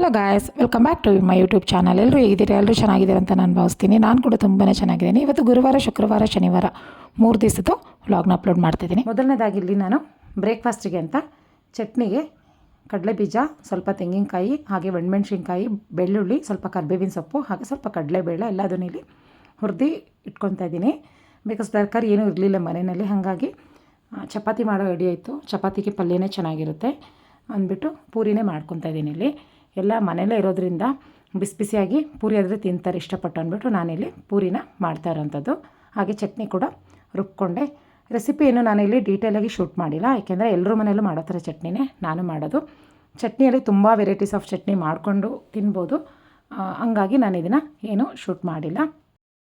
Hello guys welcome back to my YouTube channel ಎಲ್ಲರೂ ಹೇಗಿದ್ದೀರಾ? ಎಲ್ಲರೂ ಚೆನ್ನಾಗಿದ್ದೀರಾ ಅಂತ ನಾನು ಭಾವಿಸ್ತೀನಿ. ನಾನು ಕೂಡ ತುಂಬಾ ಚೆನ್ನಾಗಿದ್ದೀನಿ. ಇವತ್ತು ಗುರುವಾರ, ಶುಕ್ರವಾರ, ಶನಿವಾರ ಮೂರು ದಿವಸದ್ದು ವ್ಲಾಗ್ನ ಅಪ್ಲೋಡ್ ಮಾಡ್ತಿದ್ದೀನಿ. ಮೊದಲನೇದಾಗಿ ಇಲ್ಲಿ ನಾನು ಬ್ರೇಕ್ಫಾಸ್ಟಿಗೆ ಅಂತ ಚಟ್ನಿಗೆ ಕಡಲೆ ಬೀಜ, ಸ್ವಲ್ಪ ತೆಂಗಿನಕಾಯಿ, ಹಾಗೆ ಒಣಮೆಣ್ಸಿನ್ಕಾಯಿ ಬೆಳ್ಳುಳ್ಳಿ, ಸ್ವಲ್ಪ ಕರ್ಬೇವಿನ ಸೊಪ್ಪು, ಹಾಗೆ ಸ್ವಲ್ಪ ಕಡಲೆಬೇಳೆ, ಎಲ್ಲದನ್ನು ಇಲ್ಲಿ ಹುರಿದು ಇಟ್ಕೊತಾ ಇದ್ದೀನಿ. ಬಿಕಾಸ್ ತರಕಾರಿ ಏನೂ ಇರಲಿಲ್ಲ ಮನೆಯಲ್ಲಿ, ಹಾಗಾಗಿ ಚಪಾತಿ ಮಾಡೋ ರೆಡಿ ಆಯಿತು ಚಪಾತಿಗೆ ಪಲ್ಯನೇ ಚೆನ್ನಾಗಿರುತ್ತೆ ಅಂದ್ಬಿಟ್ಟು ಪೂರಿನೇ ಮಾಡ್ಕೊತಾ ಇದ್ದೀನಿ ಇಲ್ಲಿ. ಎಲ್ಲ ಮನೇಲೇ ಇರೋದ್ರಿಂದ ಬಿಸಿ ಬಿಸಿಯಾಗಿ ಪೂರಿ ಆದರೆ ತಿಂತಾರೆ ಇಷ್ಟಪಟ್ಟು ಅಂದ್ಬಿಟ್ಟು ನಾನಿಲ್ಲಿ ಪೂರಿನ ಮಾಡ್ತಾ ಇರೋಂಥದ್ದು. ಹಾಗೆ ಚಟ್ನಿ ಕೂಡ ರುಬ್ಕೊಂಡೆ. ರೆಸಿಪಿ ಏನು ನಾನಿಲ್ಲಿ ಡೀಟೇಲಾಗಿ ಶೂಟ್ ಮಾಡಿಲ್ಲ. ಯಾಕೆಂದರೆ ಎಲ್ಲರೂ ಮನೆಯಲ್ಲೂ ಮಾಡೋ ಥರ ಚಟ್ನಿನೇ ನಾನು ಮಾಡೋದು. ಚಟ್ನಿಯಲ್ಲಿ ತುಂಬ ವೆರೈಟೀಸ್ ಆಫ್ ಚಟ್ನಿ ಮಾಡಿಕೊಂಡು ತಿನ್ಬೋದು. ಹಂಗಾಗಿ ನಾನು ಇದನ್ನು ಏನೂ ಶೂಟ್ ಮಾಡಿಲ್ಲ.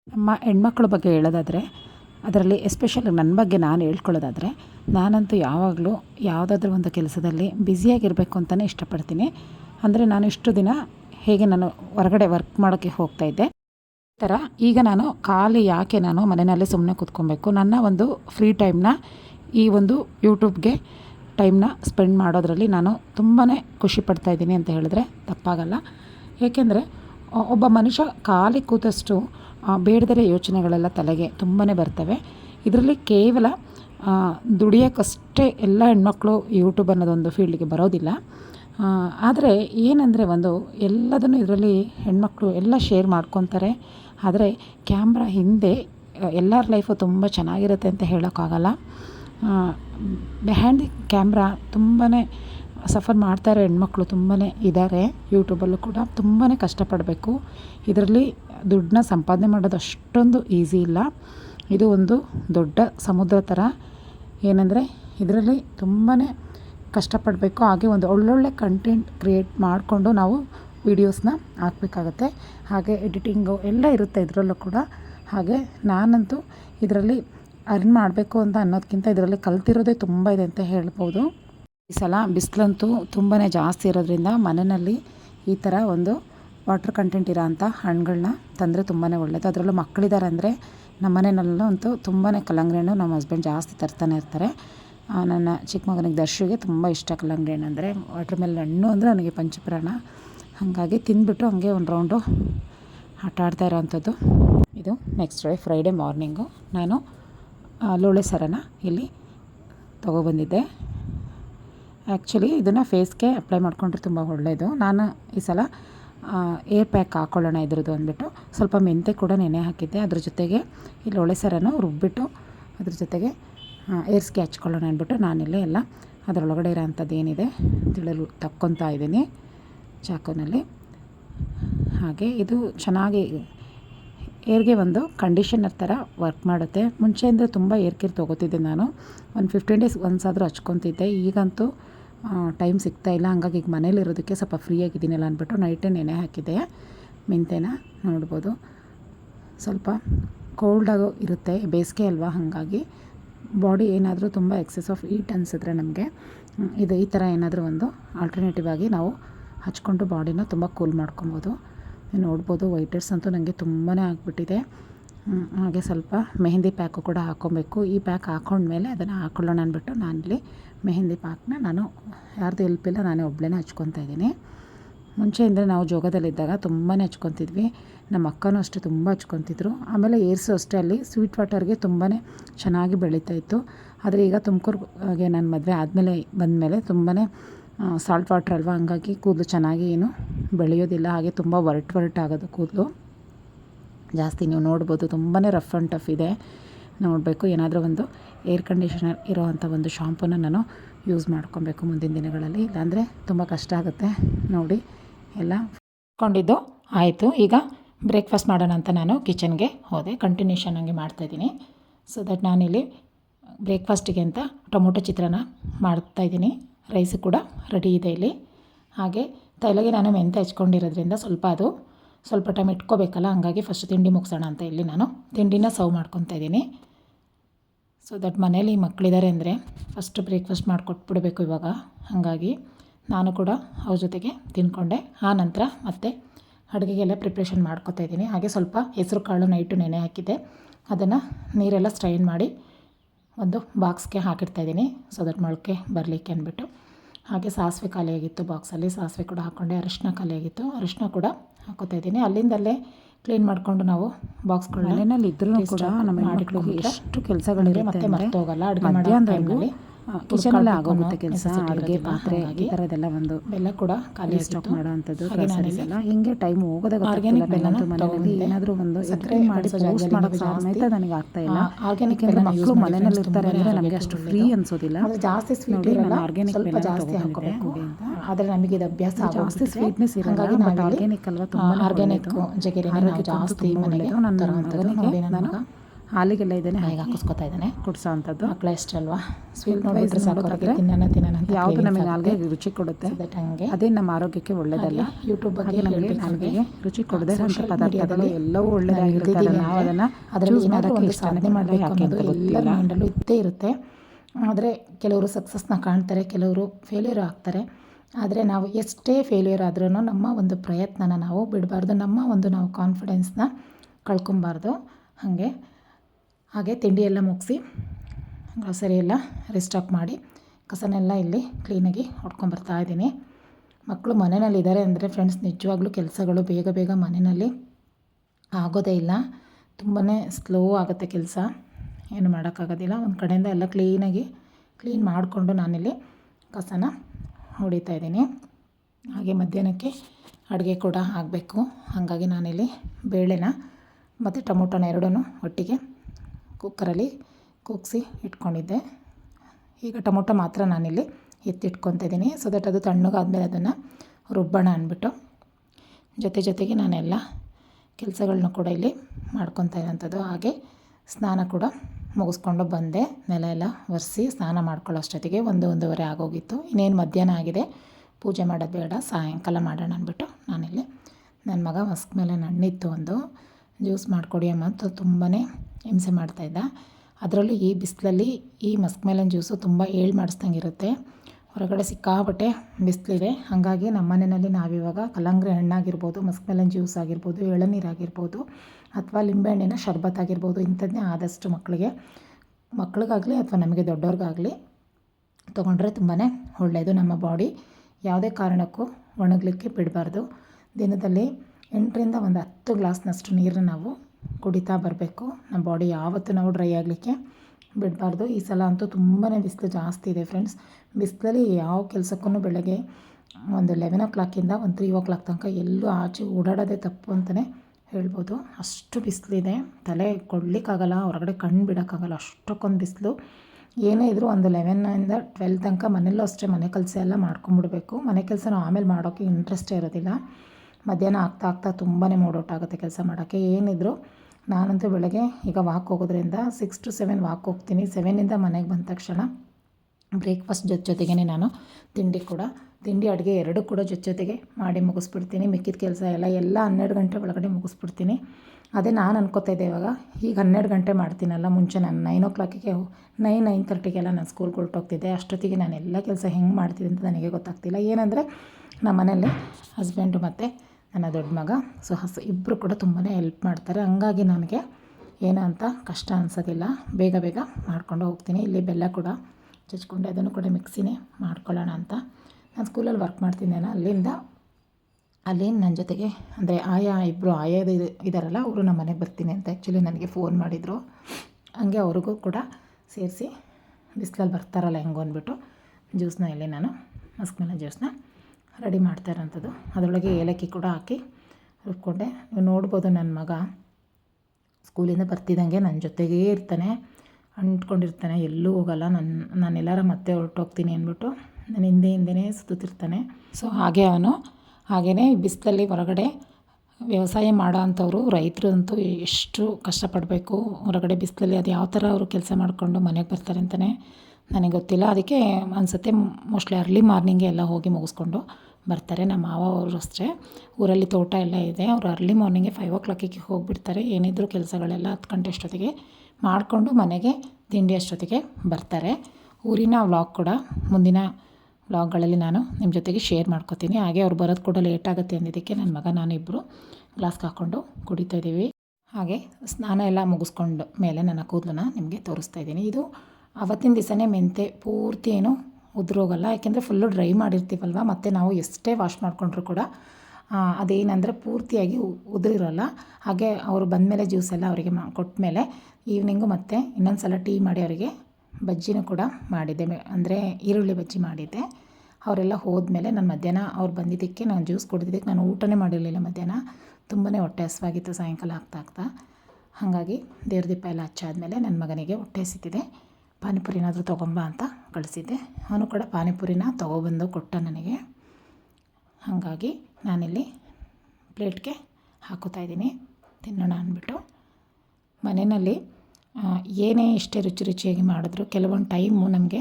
ನಮ್ಮ ಹೆಣ್ಮಕ್ಳ ಬಗ್ಗೆ ಹೇಳೋದಾದರೆ, ಅದರಲ್ಲಿ ಎಸ್ಪೆಷಲಿ ನನ್ನ ಬಗ್ಗೆ ನಾನು ಹೇಳ್ಕೊಳ್ಳೋದಾದರೆ, ನಾನಂತೂ ಯಾವಾಗಲೂ ಯಾವುದಾದ್ರೂ ಒಂದು ಕೆಲಸದಲ್ಲಿ ಬ್ಯುಸಿಯಾಗಿರಬೇಕು ಅಂತಲೇ ಇಷ್ಟಪಡ್ತೀನಿ. ಅಂದರೆ ನಾನು ಇಷ್ಟು ದಿನ ಹೇಗೆ ನಾನು ಹೊರಗಡೆ ವರ್ಕ್ ಮಾಡೋಕ್ಕೆ ಹೋಗ್ತಾ ಇದ್ದೆ. ಥರ ಈಗ ನಾನು ಖಾಲಿ ಯಾಕೆ ನಾನು ಮನೆಯಲ್ಲೇ ಸುಮ್ಮನೆ ಕೂತ್ಕೊಬೇಕು? ನನ್ನ ಒಂದು ಫ್ರೀ ಟೈಮ್ನ ಈ ಒಂದು ಯೂಟ್ಯೂಬ್ಗೆ ಟೈಮ್ನ ಸ್ಪೆಂಡ್ ಮಾಡೋದರಲ್ಲಿ ನಾನು ತುಂಬಾ ಖುಷಿ ಪಡ್ತಾ ಇದ್ದೀನಿ ಅಂತ ಹೇಳಿದ್ರೆ ತಪ್ಪಾಗಲ್ಲ. ಏಕೆಂದರೆ ಒಬ್ಬ ಮನುಷ್ಯ ಖಾಲಿ ಕೂತಷ್ಟು ಬೇಡದರೆ ಯೋಚನೆಗಳೆಲ್ಲ ತಲೆಗೆ ತುಂಬಾ ಬರ್ತವೆ. ಇದರಲ್ಲಿ ಕೇವಲ ದುಡಿಯೋಕ್ಕಷ್ಟೇ ಎಲ್ಲ ಹೆಣ್ಮಕ್ಳು ಯೂಟ್ಯೂಬ್ ಅನ್ನೋದೊಂದು ಫೀಲ್ಡಿಗೆ ಬರೋದಿಲ್ಲ. ಆದರೆ ಏನಂದರೆ ಒಂದು ಎಲ್ಲದನ್ನು ಇದರಲ್ಲಿ ಹೆಣ್ಮಕ್ಳು ಎಲ್ಲ ಶೇರ್ ಮಾಡ್ಕೊತಾರೆ. ಆದರೆ ಕ್ಯಾಮ್ರಾ ಹಿಂದೆ, ಎಲ್ಲರ ಲೈಫು ತುಂಬ ಚೆನ್ನಾಗಿರುತ್ತೆ ಅಂತ ಹೇಳೋಕ್ಕಾಗಲ್ಲ. ಬಿಹ್ಯಾಂಡ್ ದಿ ಕ್ಯಾಮ್ರಾ ತುಂಬಾ ಸಫರ್ ಮಾಡ್ತಾರೆ ಹೆಣ್ಮಕ್ಳು ತುಂಬಾ ಇದ್ದಾರೆ ಯೂಟ್ಯೂಬಲ್ಲೂ ಕೂಡ ತುಂಬಾ ಕಷ್ಟಪಡಬೇಕು. ಇದರಲ್ಲಿ ದುಡ್ಡನ್ನ ಸಂಪಾದನೆ ಮಾಡೋದು ಅಷ್ಟೊಂದು ಈಸಿ ಇಲ್ಲ. ಇದು ಒಂದು ದೊಡ್ಡ ಸಮುದ್ರ ಥರ ಏನಂದರೆ ಇದರಲ್ಲಿ ತುಂಬಾ ಕಷ್ಟಪಡಬೇಕು, ಹಾಗೆ ಒಂದು ಒಳ್ಳೊಳ್ಳೆ ಕಂಟೆಂಟ್ ಕ್ರಿಯೇಟ್ ಮಾಡಿಕೊಂಡು ನಾವು ವೀಡಿಯೋಸ್ನ ಹಾಕಬೇಕಾಗತ್ತೆ. ಹಾಗೆ ಎಡಿಟಿಂಗು ಎಲ್ಲ ಇರುತ್ತೆ ಇದರಲ್ಲೂ ಕೂಡ. ಹಾಗೆ ನಾನಂತೂ ಇದರಲ್ಲಿ ಅರ್ನ್ ಮಾಡಬೇಕು ಅಂತ ಅನ್ನೋದಕ್ಕಿಂತ ಇದರಲ್ಲಿ ಕಲ್ತಿರೋದೇ ತುಂಬ ಇದೆ ಅಂತ ಹೇಳ್ಬೋದು. ಈ ಸಲ ಬಿಸಿಲಂತೂ ತುಂಬಾ ಜಾಸ್ತಿ ಇರೋದ್ರಿಂದ ಮನೆಯಲ್ಲಿ ಈ ಥರ ಒಂದು ವಾಟರ್ ಕಂಟೆಂಟ್ ಇರೋ ಅಂಥ ಹಣ್ಣುಗಳನ್ನ ತಂದರೆ ತುಂಬಾ ಒಳ್ಳೆಯದು ಅದರಲ್ಲೂ ಮಕ್ಕಳಿದ್ದಾರೆ ಅಂದರೆ ನಮ್ಮ ಮನೆಯಲ್ಲೂ ಅಂತೂ ತುಂಬಾ ಕಲ್ಲಂಗಡಿ ಹಣ್ಣು ನಮ್ಮ ಹಸ್ಬೆಂಡ್ ಜಾಸ್ತಿ ತರ್ತಾನೆ ಇರ್ತಾರೆ. ನನ್ನ ಚಿಕ್ಕ ಮಗನಿಗೆ ದರ್ಶಿಗೆ ತುಂಬ ಇಷ್ಟ ಕಲ್ಲಂಗಡಿ ಹಣ್ಣು ಅಂದರೆ. ವಾಟ್ರ್ ಮೆಲನ್ ಹಣ್ಣು ಅಂದರೆ ಅವನಿಗೆ ಪಂಚಪ್ರಾಣ. ಹಾಗಾಗಿ ತಿಂದುಬಿಟ್ಟು ಹಂಗೆ ಒಂದು ರೌಂಡು ಆಟ ಆಡ್ತಾ ಇರೋವಂಥದ್ದು. ಇದು ನೆಕ್ಸ್ಟ್ ಡೇ ಫ್ರೈಡೇ ಮಾರ್ನಿಂಗು ನಾನು ಲೋಳೆ ಸರನ ಇಲ್ಲಿ ತೊಗೊಬಂದಿದ್ದೆ. ಆ್ಯಕ್ಚುಲಿ ಇದನ್ನು ಫೇಸ್ಗೆ ಅಪ್ಲೈ ಮಾಡಿಕೊಂಡ್ರೆ ತುಂಬ ಒಳ್ಳೆಯದು ನಾನು ಈ ಸಲ ಏರ್ ಪ್ಯಾಕ್ ಹಾಕ್ಕೊಳ್ಳೋಣ ಇದ್ರದ್ದು ಅಂದ್ಬಿಟ್ಟು ಸ್ವಲ್ಪ ಮೆಂತೆ ಕೂಡ ನೆನೆ ಹಾಕಿದ್ದೆ. ಅದ್ರ ಜೊತೆಗೆ ಈ ಲೋಳೆ ಸರನು ರುಬ್ಬಿಟ್ಟು ಅದ್ರ ಜೊತೆಗೆ ಏರ್ಸ್ಗೆ ಹಚ್ಕೊಳ್ಳೋಣ ಅಂದ್ಬಿಟ್ಟು ನಾನಿಲ್ಲೇ ಎಲ್ಲ ಅದರೊಳಗಡೆ ಇರೋಂಥದ್ದು ಏನಿದೆ ತಿಳಲು ತಕ್ಕೊತಾ ಇದ್ದೀನಿ ಚಾಕುನಲ್ಲಿ. ಹಾಗೆ ಇದು ಚೆನ್ನಾಗಿ ಏರ್ಗೆ ಒಂದು ಕಂಡೀಷನರ್ ಥರ ವರ್ಕ್ ಮಾಡುತ್ತೆ. ಮುಂಚೆಯಿಂದ ತುಂಬ ಏರ್ ಕೇರ್ ತೊಗೋತಿದ್ದೆ ನಾನು. ಒಂದು ಫಿಫ್ಟೀನ್ ಡೇಸ್ ಒನ್ಸ್ ಆದರೂ ಹಚ್ಕೊತಿದ್ದೆ. ಈಗಂತೂ ಟೈಮ್ ಸಿಗ್ತಾ ಇಲ್ಲ. ಹಂಗಾಗಿ ಈಗ ಮನೇಲಿರೋದಕ್ಕೆ ಸ್ವಲ್ಪ ಫ್ರೀ ಆಗಿದ್ದೀನಲ್ಲ ಅಂದ್ಬಿಟ್ಟು ನೈಟೇ ನೆನೆ ಹಾಕಿದೆ ಮೆಂತೆನ ನೋಡ್ಬೋದು. ಸ್ವಲ್ಪ ಕೋಲ್ಡಾಗೂ ಇರುತ್ತೆ. ಬೇಸಿಗೆ ಅಲ್ವಾ ಹಾಗಾಗಿ. ಬಾಡಿ ಏನಾದರೂ ತುಂಬ ಎಕ್ಸೆಸ್ ಆಫ್ ಈಟ್ ಅನಿಸಿದ್ರೆ ನಮಗೆ ಇದು ಈ ಥರ ಏನಾದರೂ ಒಂದು ಆಲ್ಟರ್ನೇಟಿವ್ ಆಗಿ ನಾವು ಹಚ್ಕೊಂಡು ಬಾಡಿನ ತುಂಬ ಕೂಲ್ ಮಾಡ್ಕೊಬೋದು. ನೋಡ್ಬೋದು ವೈಟರ್ಸ್ ಅಂತೂ ನನಗೆ ತುಂಬಾ ಆಗಿಬಿಟ್ಟಿದೆ. ಹಾಗೆ ಸ್ವಲ್ಪ ಮೆಹಂದಿ ಪ್ಯಾಕು ಕೂಡ ಹಾಕ್ಕೊಬೇಕು ಈ ಪ್ಯಾಕ್ ಹಾಕೊಂಡ್ಮೇಲೆ ಅದನ್ನು ಹಾಕ್ಕೊಳ್ಳೋಣ ಅಂದ್ಬಿಟ್ಟು ನಾನಿಲ್ಲಿ ಮೆಹಂದಿ ಪ್ಯಾಕ್ನ ನಾನು ಯಾರ್ದು ಹೆಲ್ಪ್ ಇಲ್ಲ, ನಾನೇ ಒಬ್ಬಳೇ ಹಚ್ಕೊತಾ ಇದ್ದೀನಿ. ಮುಂಚೆಯಿಂದ ನಾವು ಜೋಗದಲ್ಲಿದ್ದಾಗ ತುಂಬಾ ಹಚ್ಕೊತಿದ್ವಿ. ನಮ್ಮ ಅಕ್ಕನೂ ಅಷ್ಟೇ ತುಂಬ ಹಚ್ಕೊತಿದ್ರು. ಆಮೇಲೆ ಏರ್ಸು ಅಷ್ಟೇ ಅಲ್ಲಿ. ಸ್ವೀಟ್ ವಾಟರ್ಗೆ ತುಂಬಾ ಚೆನ್ನಾಗಿ ಬೆಳೀತಾ ಇತ್ತು. ಆದರೆ ಈಗ ತುಮಕೂರಿಗೆ ನಾನು ಮದುವೆ ಆದಮೇಲೆ, ಬಂದಮೇಲೆ ತುಂಬಾ ಸಾಲ್ಟ್ ವಾಟ್ರ್ ಅಲ್ವಾ? ಹಂಗಾಗಿ ಕೂದಲು ಚೆನ್ನಾಗಿ ಏನು ಬೆಳೆಯೋದಿಲ್ಲ. ಹಾಗೆ ತುಂಬ ವರ್ಟ್ ವರ್ಟ್ ಆಗೋದು ಕೂದಲು. ಜಾಸ್ತಿ ನೀವು ನೋಡ್ಬೋದು. ತುಂಬಾ ರಫ್ ಆ್ಯಂಡ್ ಟಫ್ ಇದೆ. ನೋಡಬೇಕು. ಏನಾದರೂ ಒಂದು ಏರ್ ಕಂಡೀಷನರ್ ಇರೋವಂಥ ಒಂದು ಶಾಂಪೂನ ನಾನು ಯೂಸ್ ಮಾಡ್ಕೊಬೇಕು ಮುಂದಿನ ದಿನಗಳಲ್ಲಿ. ಇಲ್ಲಾಂದರೆ ತುಂಬ ಕಷ್ಟ ಆಗುತ್ತೆ. ನೋಡಿ. ಎಲ್ಲ ಕೊಂಡಿದ್ದು. ಆಯಿತು, ಈಗ ಬ್ರೇಕ್ಫಾಸ್ಟ್ ಮಾಡೋಣ ಅಂತ ನಾನು ಕಿಚನ್ಗೆ ಹೋದೆ. ಕಂಟಿನ್ಯೂಷನ್ ಹಂಗೆ ಮಾಡ್ತಾಯಿದ್ದೀನಿ ಸೊ ದಟ್ ನಾನಿಲ್ಲಿ ಬ್ರೇಕ್ಫಾಸ್ಟಿಗೆ ಅಂತ ಟೊಮೊಟೊ ಚಿತ್ರಾನ್ನ ಮಾಡ್ತಾಯಿದ್ದೀನಿ ರೈಸ್ ಕೂಡ ರೆಡಿ ಇದೆ ಇಲ್ಲಿ. ಹಾಗೆ ತೈಲಗೆ ನಾನು ಮೆಂತೆ ಹಚ್ಕೊಂಡಿರೋದ್ರಿಂದ ಸ್ವಲ್ಪ ಅದು ಸ್ವಲ್ಪ ಟೈಮ್ ಇಟ್ಕೋಬೇಕಲ್ಲ, ಹಂಗಾಗಿ ಫಸ್ಟ್ ತಿಂಡಿ ಮುಗಿಸೋಣ ಅಂತ ಇಲ್ಲಿ ನಾನು ತಿಂಡಿನ ಸರ್ವ್ ಮಾಡ್ಕೊತಾ ಇದ್ದೀನಿ. ಸೊ ದಟ್ ಮನೇಲಿ ಮಕ್ಕಳಿದ್ದಾರೆ ಅಂದರೆ ಫಸ್ಟ್ ಬ್ರೇಕ್ಫಾಸ್ಟ್ ಮಾಡಿಕೊಟ್ಬಿಡ್ಬೇಕು ಇವಾಗ. ಹಾಗಾಗಿ ನಾನು ಕೂಡ ಅವ್ರ ಜೊತೆಗೆ ತಿಂದ್ಕೊಂಡೆ ಆ ನಂತರ ಮತ್ತೆ ಅಡುಗೆಗೆಲ್ಲ ಪ್ರಿಪ್ರೇಷನ್ ಮಾಡ್ಕೊತಾ ಇದ್ದೀನಿ. ಹಾಗೆ ಸ್ವಲ್ಪ ಹೆಸರು ಕಾಳು ನೈಟು ನೆನೆ ಹಾಕಿದ್ದೆ. ಅದನ್ನು ನೀರೆಲ್ಲ ಸ್ಟ್ರೈನ್ ಮಾಡಿ ಒಂದು ಬಾಕ್ಸ್ಗೆ ಹಾಕಿಡ್ತಾ ಇದ್ದೀನಿ. ಸೊ ದಟ್ ಮೊಳಕೆ ಬರಲಿಕ್ಕೆ ಅಂದ್ಬಿಟ್ಟು. ಹಾಗೆ ಸಾಸಿವೆ ಖಾಲಿಯಾಗಿತ್ತು ಬಾಕ್ಸಲ್ಲಿ ಸಾಸಿವೆ ಕೂಡ ಹಾಕ್ಕೊಂಡೆ ಅರಿಶಿನ ಖಾಲಿಯಾಗಿತ್ತು. ಅರಿಶಿನ ಕೂಡ ಹಾಕೋತಾ ಇದ್ದೀನಿ. ಅಲ್ಲಿಂದಲ್ಲೇ ಕ್ಲೀನ್ ಮಾಡಿಕೊಂಡು ನಾವು ಬಾಕ್ಸ್ಗಳನ್ನ ಇದ್ರೂ ಕೂಡ ನಮ್ಮ ಮಾಡಿಕೊಂಡು ಎಷ್ಟು ಕೆಲಸಗಳಿದೆ ಮತ್ತೆ ಮರೆತು ಮರ್ತೋಗಲ್ಲ. ಅಡುಗೆ ಮಾಡೋ ಟೈಮಲ್ಲಿ ಕಿಚನಲ್ಲೇ ಆಗೋಗುತ್ತೆ ಕೆಲಸ ಅಡುಗೆ ಪಾತ್ರೆ ಈ ಥರದ್ದೆಲ್ಲ ಒಂದು ಬೆಲ್ಲ ಕೂಡ ಖಾಲಿ ಸ್ಟಾಕ್ ಮಾಡೋ ಅಂಥದ್ದು ಹಾಗೆ ಎಲ್ಲ. ಟೈಮ್ ಹೋಗೋದೇ Organic ಗೊತ್ತಾಗ್ತಿಲ್ಲ ಬೆಲ್ಲನ ಮನೆಯಲ್ಲಿ. ಏನಾದರೂ ಒಂದು ಸಕ್ಕರೆ ಮಾಡಿ ಪೋಸ್ಟ್ ಮಾಡೋಕ್ಕೆ ಸಮೇತ ನನಗೆ ಆಗ್ತಾ ಇಲ್ಲ. ಆರ್ಗ್ಯಾನಿಕ್ ಯಾಕೆಂದರೆ ಮಕ್ಕಳು ಮನೆಯಲ್ಲಿ ಇರ್ತಾರೆ ಅಂದ್ರೆ ಅಂದರೆ ನಮಗೆ ಅಷ್ಟು ಫ್ರೀ ಅನ್ಸೋದಿಲ್ಲ. ಜಾಸ್ತಿ ಸ್ವೀಟ್ ಇರಲ್ಲ. ನಾನು ಬೆಲ್ಲ ಜಾಸ್ತಿ ಹಾಕೋಬೇಕು. ಆದರೆ ನಮಗೆ ಇದು ಅಭ್ಯಾಸ ಜಾಸ್ತಿ. ಸ್ವೀಟ್ನೆಸ್ ಇರಲ್ಲ ಬಟ್ ಆರ್ಗ್ಯಾನಿಕ್ ಅಲ್ವಾ ತುಂಬ ಆರ್ಗ್ಯಾನಿಕ್ ಜಗರಿನ ನಾವು ಜಾಸ್ತಿ ಮನೆಗೆ ನಾನು ಹಾಲಿಗೆಲ್ಲ ಇದ್ದಾನೆ ಹಾಗೆ ಹಾಕಿಸ್ಕೊತಾ ಇದ್ದಾನೆ. ಕುಡಿಸೋ ಅಂಥದ್ದು ಮಕ್ಕಳ ಇಷ್ಟಲ್ವಾ ಸ್ವೀಟ್ ನೋಡಿದ್ರೆ ನೋಡಿಬಿಟ್ರೆ wise ಸಾಕು ನೋಡೋದಾದ್ರೆ ತಿನ್ನೋಣ ತಿನ್ನೋಣ ಯಾವುದು ನಮಗೆ. ನಾಲ್ಗೆ ರುಚಿ ಕೊಡುತ್ತೆ. ಹಂಗೆ. ಅದೇ ನಮ್ಮ ಆರೋಗ್ಯಕ್ಕೆ ಒಳ್ಳೆಯದಲ್ಲ ಯೂಟ್ಯೂಬ್ ಬಗ್ಗೆ ನಮಗೆ ನಾಲ್ಗೆಗೆ ರುಚಿ ಕೊಡದೆ ಅಂತ ಪದಾರ್ಥಗಳು ಎಲ್ಲವೂ ಒಳ್ಳೆಯದಾಗಿರುತ್ತೆ ನಾವು ಅದನ್ನು ಅದರಲ್ಲಿ ಏನಾದರೂ ಸಾಧನೆ ಮಾಡಬೇಕು ಅನ್ನೋದು ಎಲ್ಲರ ಮೈಂಡಲ್ಲೂ ಇದ್ದೇ ಇರುತ್ತೆ. ಆದರೆ ಕೆಲವರು ಸಕ್ಸಸ್ನ ಕಾಣ್ತಾರೆ ಕೆಲವರು ಫೇಲ್ಯೂರ್ ಆಗ್ತಾರೆ. ಆದರೆ ನಾವು ಎಷ್ಟೇ ಫೇಲ್ಯೂರ್ ಆದ್ರೂ ನಮ್ಮ ಒಂದು ಪ್ರಯತ್ನನ ನಾವು ಬಿಡಬಾರ್ದು ನಮ್ಮ ಒಂದು ನಾವು ಕಾನ್ಫಿಡೆನ್ಸ್ನ ಕಳ್ಕೊಬಾರ್ದು. ಹಾಗೆ. ಹಾಗೆ ತಿಂಡಿ ಎಲ್ಲ ಮುಗಿಸಿ, ಗ್ರಾಸರಿ ಎಲ್ಲ ರಿಸ್ಟಾಕ್ ಮಾಡಿ, ಕಸನೆಲ್ಲ ಇಲ್ಲಿ ಕ್ಲೀನಾಗಿ ಹೊಡ್ಕೊಂಬರ್ತಾ ಇದ್ದೀನಿ. ಮಕ್ಕಳು ಮನೆಯಲ್ಲಿ ಇದ್ದಾರೆ ಅಂದರೆ ಫ್ರೆಂಡ್ಸ್ ನಿಜವಾಗ್ಲೂ ಕೆಲಸಗಳು ಬೇಗ ಬೇಗ ಮನೆಯಲ್ಲಿ ಆಗೋದೇ ಇಲ್ಲ. ತುಂಬಾ ಸ್ಲೋ ಆಗುತ್ತೆ ಕೆಲಸ. ಏನು ಮಾಡೋಕ್ಕಾಗೋದಿಲ್ಲ. ಒಂದು ಕಡೆಯಿಂದ ಎಲ್ಲ ಕ್ಲೀನಾಗಿ ಕ್ಲೀನ್ ಮಾಡಿಕೊಂಡು ನಾನಿಲ್ಲಿ ಕಸನ ಹೊಡಿತಾ ಇದ್ದೀನಿ. ಹಾಗೆ ಮಧ್ಯಾಹ್ನಕ್ಕೆ ಅಡುಗೆ ಕೂಡ ಆಗಬೇಕು. ಹಾಗಾಗಿ ನಾನಿಲ್ಲಿ ಬೇಳೆನ ಮತ್ತು ಟೊಮೊಟೊನ ಎರಡೂ ಒಟ್ಟಿಗೆ ಕುಕ್ಕರಲ್ಲಿ ಕೂಗಿಸಿ ಇಟ್ಕೊಂಡಿದ್ದೆ. ಈಗ ಟೊಮೊಟೊ ಮಾತ್ರ ನಾನಿಲ್ಲಿ ಎತ್ತಿಟ್ಕೊತಾ ಇದ್ದೀನಿ ಸೊ ದಟ್ ಅದು ತಣ್ಣಗಾದಮೇಲೆ ಅದನ್ನು ರುಬ್ಬೋಣ ಅಂದ್ಬಿಟ್ಟು ಜೊತೆ ಜೊತೆಗೆ ನಾನೆಲ್ಲ ಕೆಲಸಗಳನ್ನ ಕೂಡ ಇಲ್ಲಿ ಮಾಡ್ಕೊತಾ ಇರೋಂಥದ್ದು. ಹಾಗೆ ಸ್ನಾನ ಕೂಡ ಮುಗಿಸ್ಕೊಂಡು ಬಂದೆ. ನೆಲ ಎಲ್ಲ ಒರೆಸಿ ಸ್ನಾನ ಮಾಡ್ಕೊಳ್ಳೋ ಅಷ್ಟೊತ್ತಿಗೆ ಒಂದು ಒಂದೂವರೆ ಆಗೋಗಿತ್ತು. ಇನ್ನೇನು ಮಧ್ಯಾಹ್ನ ಆಗಿದೆ. ಪೂಜೆ ಮಾಡೋದು ಬೇಡ, ಸಾಯಂಕಾಲ ಮಾಡೋಣ ಅಂದ್ಬಿಟ್ಟು ನಾನಿಲ್ಲಿ ನನ್ನ ಮಗ ಮಸ್ಕ್ ಮೇಲೆ ನಣ್ಣಿತ್ತು ಒಂದು. ಜ್ಯೂಸ್ ಮಾಡಿಕೊಡಿ ಅಮ್ಮ ಅಂತ ತುಂಬಾ ಹಿಂಸೆ ಮಾಡ್ತಾಯಿದ್ದ ಅದರಲ್ಲೂ ಈ ಬಿಸಿಲಲ್ಲಿ ಈ ಮಸ್ಕ್ ಮೇಲಿನ ಜ್ಯೂಸು ತುಂಬ ಏಳು ಮಾಡಿಸ್ದಂಗೆ ಇರುತ್ತೆ ಹೊರಗಡೆ ಸಿಕ್ಕಾಪಟ್ಟೆ ಬಿಸಿಲಿದೆ. ಹಾಗಾಗಿ ನಮ್ಮ ಮನೆಯಲ್ಲಿ ನಾವಿವಾಗ ಕಲ್ಲಂಗಡಿ ಹಣ್ಣಾಗಿರ್ಬೋದು, ಮಸ್ಕ್ ಮೇಲಿನ ಜ್ಯೂಸ್ ಆಗಿರ್ಬೋದು ಎಳನೀರಾಗಿರ್ಬೋದು ಅಥವಾ ಲಿಂಬೆಹಣ್ಣಿನ ಶರ್ಬತ್ ಆಗಿರ್ಬೋದು ಇಂಥದ್ದೇ ಆದಷ್ಟು ಮಕ್ಕಳಿಗೆ ಮಕ್ಕಳಿಗಾಗಲಿ ಅಥವಾ ನಮಗೆ ದೊಡ್ಡವ್ರಿಗಾಗಲಿ ತೊಗೊಂಡ್ರೆ ತುಂಬಾ ಒಳ್ಳೆಯದು ನಮ್ಮ ಬಾಡಿ. ಯಾವುದೇ ಕಾರಣಕ್ಕೂ ಒಣಗಲಿಕ್ಕೆ ಬಿಡಬಾರ್ದು. ದಿನದಲ್ಲಿ ಎಂಟರಿಂದ ಒಂದು ಹತ್ತು ಗ್ಲಾಸ್ನಷ್ಟು ನೀರನ್ನ ನಾವು ಕುಡಿತಾ ಬರಬೇಕು. ನಮ್ಮ ಬಾಡಿ ಯಾವತ್ತೂ ನಾವು ಡ್ರೈ ಆಗಲಿಕ್ಕೆ ಬಿಡಬಾರ್ದು. ಈ ಸಲ ಅಂತೂ ತುಂಬಾ ಬಿಸಿಲು ಜಾಸ್ತಿ ಇದೆ ಫ್ರೆಂಡ್ಸ್. ಬಿಸಿಲಲ್ಲಿ ಯಾವ ಕೆಲಸಕ್ಕೂ ಬೆಳಗ್ಗೆ ಒಂದು ಲೆವೆನ್ ಓ ಕ್ಲಾಕಿಂದ ಒಂದು ತ್ರೀ ಓ ಕ್ಲಾಕ್ ತನಕ ಎಲ್ಲೂ ಆಚೆ ಓಡಾಡೋದೇ ತಪ್ಪು ಅಂತಲೇ ಹೇಳ್ಬೋದು. ಅಷ್ಟು ಬಿಸಿಲಿದೆ. ತಲೆ ಕೊಡಲಿಕ್ಕಾಗಲ್ಲ, ಹೊರಗಡೆ ಕಣ್ಣು ಬಿಡೋಕ್ಕಾಗಲ್ಲ. ಅಷ್ಟಕ್ಕೊಂದು ಬಿಸಿಲು. ಏನೇ ಇದ್ದರೂ ಒಂದು ಲೆವೆನ್ನಿಂದ ಟ್ವೆಲ್ ತನಕ ಮನೆಯಲ್ಲೂ ಅಷ್ಟೇ ಮನೆ ಕೆಲಸ ಎಲ್ಲ ಮಾಡ್ಕೊಂಬಿಡ್ಬೇಕು ಮನೆ ಕೆಲಸ ಆಮೇಲೆ ಮಾಡೋಕ್ಕೆ ಇಂಟ್ರೆಸ್ಟೇ ಇರೋದಿಲ್ಲ. ಮಧ್ಯಾಹ್ನ ಆಗ್ತಾ ಆಗ್ತಾ ತುಂಬಾ ಮೂಡೌಟ್ ಆಗುತ್ತೆ ಕೆಲಸ ಮಾಡೋಕ್ಕೆ. ಏನಿದ್ರು ನಾನಂತೂ ಬೆಳಗ್ಗೆ ಈಗ ವಾಕ್ ಹೋಗೋದ್ರಿಂದ ಸಿಕ್ಸ್ ಟು ಸೆವೆನ್ ವಾಕ್ ಹೋಗ್ತೀನಿ. ಸೆವೆನಿಂದ ಮನೆಗೆ ಬಂದ ತಕ್ಷಣ ಬ್ರೇಕ್ಫಾಸ್ಟ್ ಜೊತೆ ಜೊತೆಗೇ ನಾನು ತಿಂಡಿ ಕೂಡ. ತಿಂಡಿ, ಅಡುಗೆ ಎರಡು ಕೂಡ ಜೊತೆ ಜೊತೆಗೆ ಮಾಡಿ ಮುಗಿಸ್ಬಿಡ್ತೀನಿ. ಮಿಕ್ಕಿದ ಕೆಲಸ ಎಲ್ಲ ಎಲ್ಲ ಹನ್ನೆರಡು ಗಂಟೆ ಒಳಗಡೆ ಮುಗಿಸ್ಬಿಡ್ತೀನಿ. ಅದೇ ನಾನು ಅನ್ಕೋತಾ ಇದ್ದೆ ಇವಾಗ, ಈಗ ಹನ್ನೆರಡು ಗಂಟೆ ಮಾಡ್ತೀನಲ್ಲ ಮುಂಚೆ ನಾನು ನೈನ್ ಓ ಕ್ಲಾಕಿಗೆ ನೈನ್ ನೈನ್ ತರ್ಟಿಗೆಲ್ಲ ನಾನು ಸ್ಕೂಲ್ಗೆ ಹೊರಟೋಗ್ತಿದ್ದೆ. ಅಷ್ಟೊತ್ತಿಗೆ ನಾನು ಎಲ್ಲ ಕೆಲಸ ಹೆಂಗೆ ಮಾಡ್ತೀನಿ ಅಂತ ನನಗೆ ಗೊತ್ತಾಗ್ತಿಲ್ಲ. ಏನಂದರೆ ನಮ್ಮ ಮನೇಲಿ ಹಸ್ಬೆಂಡು ಮತ್ತು ನನ್ನ ದೊಡ್ಡ ಮಗ. ಸೊ ಹಸ್ ಇಬ್ಬರು ಕೂಡ ತುಂಬಾ ಹೆಲ್ಪ್ ಮಾಡ್ತಾರೆ. ಹಂಗಾಗಿ ನನಗೆ ಏನು ಅಂತ ಕಷ್ಟ ಅನ್ಸೋದಿಲ್ಲ. ಬೇಗ ಬೇಗ ಮಾಡ್ಕೊಂಡು ಹೋಗ್ತೀನಿ. ಇಲ್ಲಿ ಬೆಲ್ಲ ಕೂಡ ಚಚ್ಕೊಂಡು ಅದನ್ನು ಕೂಡ ಮಿಕ್ಸಿನೇ ಮಾಡ್ಕೊಳ್ಳೋಣ ಅಂತ. ನಾನು ಸ್ಕೂಲಲ್ಲಿ ವರ್ಕ್ ಮಾಡ್ತಿದ್ದೇನೆ. ಅಲ್ಲಿಂದ, ಅಲ್ಲಿ ನನ್ನ ಜೊತೆಗೆ, ಅಂದರೆ ಆಯಾ ಇಬ್ಬರು ಆಯಾ ಇದಾರಲ್ಲ, ಅವರು ನಮ್ಮ ಮನೆಗೆ ಬರ್ತೀನಿ ಅಂತ ಆ್ಯಕ್ಚುಲಿ ನನಗೆ ಫೋನ್ ಮಾಡಿದರು. ಹಂಗೆ ಅವ್ರಿಗೂ ಕೂಡ ಸೇರಿಸಿ, ಬಿಸಿಲಲ್ಲಿ ಬರ್ತಾರಲ್ಲ ಹೆಂಗೋ ಅಂದ್ಬಿಟ್ಟು ಜ್ಯೂಸ್ನ ಇಲ್ಲಿ ನಾನು, ಮಸ್ಕ್ಮೆಲ ಜ್ಯೂಸನ್ನ ರೆಡಿ ಮಾಡ್ತಾ ಇರೋಂಥದ್ದು. ಅದರೊಳಗೆ ಏಲಕ್ಕಿ ಕೂಡ ಹಾಕಿ ರುಬ್ಕೊಂಡೆ. ನೀವು ನೋಡ್ಬೋದು ನನ್ನ ಮಗ ಸ್ಕೂಲಿಂದ ಬರ್ತಿದ್ದಂಗೆ ನನ್ನ ಜೊತೆಗೇ ಇರ್ತಾನೆ, ಅಂಟ್ಕೊಂಡಿರ್ತಾನೆ, ಎಲ್ಲೂ ಹೋಗಲ್ಲ. ನನ್ನ ನಾನು ಎಲ್ಲಾರ ಮತ್ತೆ ಹೊರಟೋಗ್ತೀನಿ ಅಂದ್ಬಿಟ್ಟು ನಾನು ಹಿಂದೆ ಹಿಂದೆನೇ ಸುತ್ತುತ್ತಿರ್ತಾನೆ. ಸೊ ಹಾಗೆ ಅವನು. ಹಾಗೆಯೇ ಬಿಸಿಲಲ್ಲಿ ಹೊರಗಡೆ ವ್ಯವಸಾಯ ಮಾಡೋ ಅಂಥವ್ರು ರೈತರು ಅಂತೂ ಎಷ್ಟು ಕಷ್ಟಪಡಬೇಕು. ಹೊರಗಡೆ ಬಿಸಿಲಲ್ಲಿ ಅದು ಯಾವ ಥರ ಅವರು ಕೆಲಸ ಮಾಡಿಕೊಂಡು ಮನೆಗೆ ಬರ್ತಾರೆ ಅಂತಲೇ ನನಗೆ ಗೊತ್ತಿಲ್ಲ. ಅದಕ್ಕೆ ಅನಿಸುತ್ತೆ ಮೋಸ್ಟ್ಲಿ ಅರ್ಲಿ ಮಾರ್ನಿಂಗೇ ಎಲ್ಲ ಹೋಗಿ ಮುಗಿಸ್ಕೊಂಡು ಬರ್ತಾರೆ, ನಮ್ಮ ಮಾವ ಅವರು ಅಷ್ಟೇ. ಊರಲ್ಲಿ ತೋಟ ಎಲ್ಲ ಇದೆ. ಅವರು ಅರ್ಲಿ ಮಾರ್ನಿಂಗೆ ಫೈವ್ ಓ ಕ್ಲಾಕಿಗೆ ಹೋಗಿಬಿಡ್ತಾರೆ. ಏನಿದ್ರು ಕೆಲಸಗಳೆಲ್ಲ ಹತ್ತು ಗಂಟೆ ಅಷ್ಟೊತ್ತಿಗೆ. ಮಾಡಿಕೊಂಡು ಮನೆಗೆ ತಿಂಡಿ ಅಷ್ಟೊತ್ತಿಗೆ ಬರ್ತಾರೆ. ಊರಿನ ವ್ಲಾಗ್ ಕೂಡ ಮುಂದಿನ ವ್ಲಾಗ್ಗಳಲ್ಲಿ ನಾನು ನಿಮ್ಮ ಜೊತೆಗೆ ಶೇರ್ ಮಾಡ್ಕೋತೀನಿ. ಹಾಗೆ ಅವ್ರು ಬರೋದು ಕೂಡ ಲೇಟ್ ಆಗುತ್ತೆ ಅಂದಿದ್ದಕ್ಕೆ ನನ್ನ ಮಗ, ನಾನು ಇಬ್ಬರು ಗ್ಲಾಸ್ಗೆ ಹಾಕ್ಕೊಂಡು ಕುಡಿತಾ ಇದ್ದೀವಿ. ಹಾಗೆ ಸ್ನಾನ ಎಲ್ಲ ಮುಗಿಸ್ಕೊಂಡು ಮೇಲೆ ನನ್ನ ಕೂದಲನ್ನ ನಿಮಗೆ ತೋರಿಸ್ತಾ ಇದ್ದೀನಿ. ಇದು ಅವತ್ತಿನ ದಿವಸನೇ ಮೆಂತೆ ಪೂರ್ತಿ ಏನು ಉದುರೋಗಲ್ಲ. ಯಾಕೆಂದರೆ ಫುಲ್ಲು ಡ್ರೈ ಮಾಡಿರ್ತೀವಲ್ವ? ಮತ್ತು ನಾವು ಎಷ್ಟೇ ವಾಶ್ ಮಾಡಿಕೊಂಡ್ರು ಕೂಡ ಅದೇನಂದರೆ ಪೂರ್ತಿಯಾಗಿ ಉದುರಿರಲ್ಲ. ಹಾಗೆ ಅವರು ಬಂದಮೇಲೆ ಜ್ಯೂಸ್ ಎಲ್ಲ ಅವರಿಗೆ ಮಾ ಕೊಟ್ಟಮೇಲೆ ಈವ್ನಿಂಗು ಮತ್ತೆ ಇನ್ನೊಂದು ಸಲ ಟೀ ಮಾಡಿ ಅವರಿಗೆ ಬಜ್ಜಿನೂ ಕೂಡ ಮಾಡಿದ್ದೆ. ಅಂದರೆ ಈರುಳ್ಳಿ ಬಜ್ಜಿ ಮಾಡಿದ್ದೆ. ಅವರೆಲ್ಲ ಹೋದ್ಮೇಲೆ ನಾನು ಮಧ್ಯಾಹ್ನ ಅವ್ರು ಬಂದಿದ್ದಕ್ಕೆ ನಾನು ಜ್ಯೂಸ್ ಕುಡಿದಿದ್ದಕ್ಕೆ ನಾನು ಊಟನೇ ಮಾಡಿರಲಿಲ್ಲ ಮಧ್ಯಾಹ್ನ. ತುಂಬನೇ ಹೊಟ್ಟೆ ಹಸುವಾಗಿತ್ತು, ಸಾಯಂಕಾಲ ಆಗ್ತಾ ಆಗ್ತಾ. ಹಾಗಾಗಿ ದೇವ್ರ ದೀಪ ಎಲ್ಲ ಹಚ್ಚಾದ್ಮೇಲೆ ನನ್ನ ಮಗನಿಗೆ ಹೊಟ್ಟೆ ಹಸಿತಿದೆ. ಪಾನಿಪುರಿನಾದರೂ ತೊಗೊಂಬ ಅಂತ ಕಳಿಸಿದ್ದೆ. ಅವನು ಕೂಡ ಪಾನಿಪುರಿನ ತೊಗೊಬಂದು ಕೊಟ್ಟ ನನಗೆ. ಹಾಗಾಗಿ ನಾನಿಲ್ಲಿ ಪ್ಲೇಟ್ಗೆ ಹಾಕೋತಾ ಇದ್ದೀನಿ. ತಿನ್ನೋಣ ಅಂದ್ಬಿಟ್ಟು. ಮನೆಯಲ್ಲಿ ಏನೇ ಎಷ್ಟೇ ರುಚಿ ರುಚಿಯಾಗಿ ಮಾಡಿದ್ರು ಕೆಲವೊಂದು ಟೈಮು ನಮಗೆ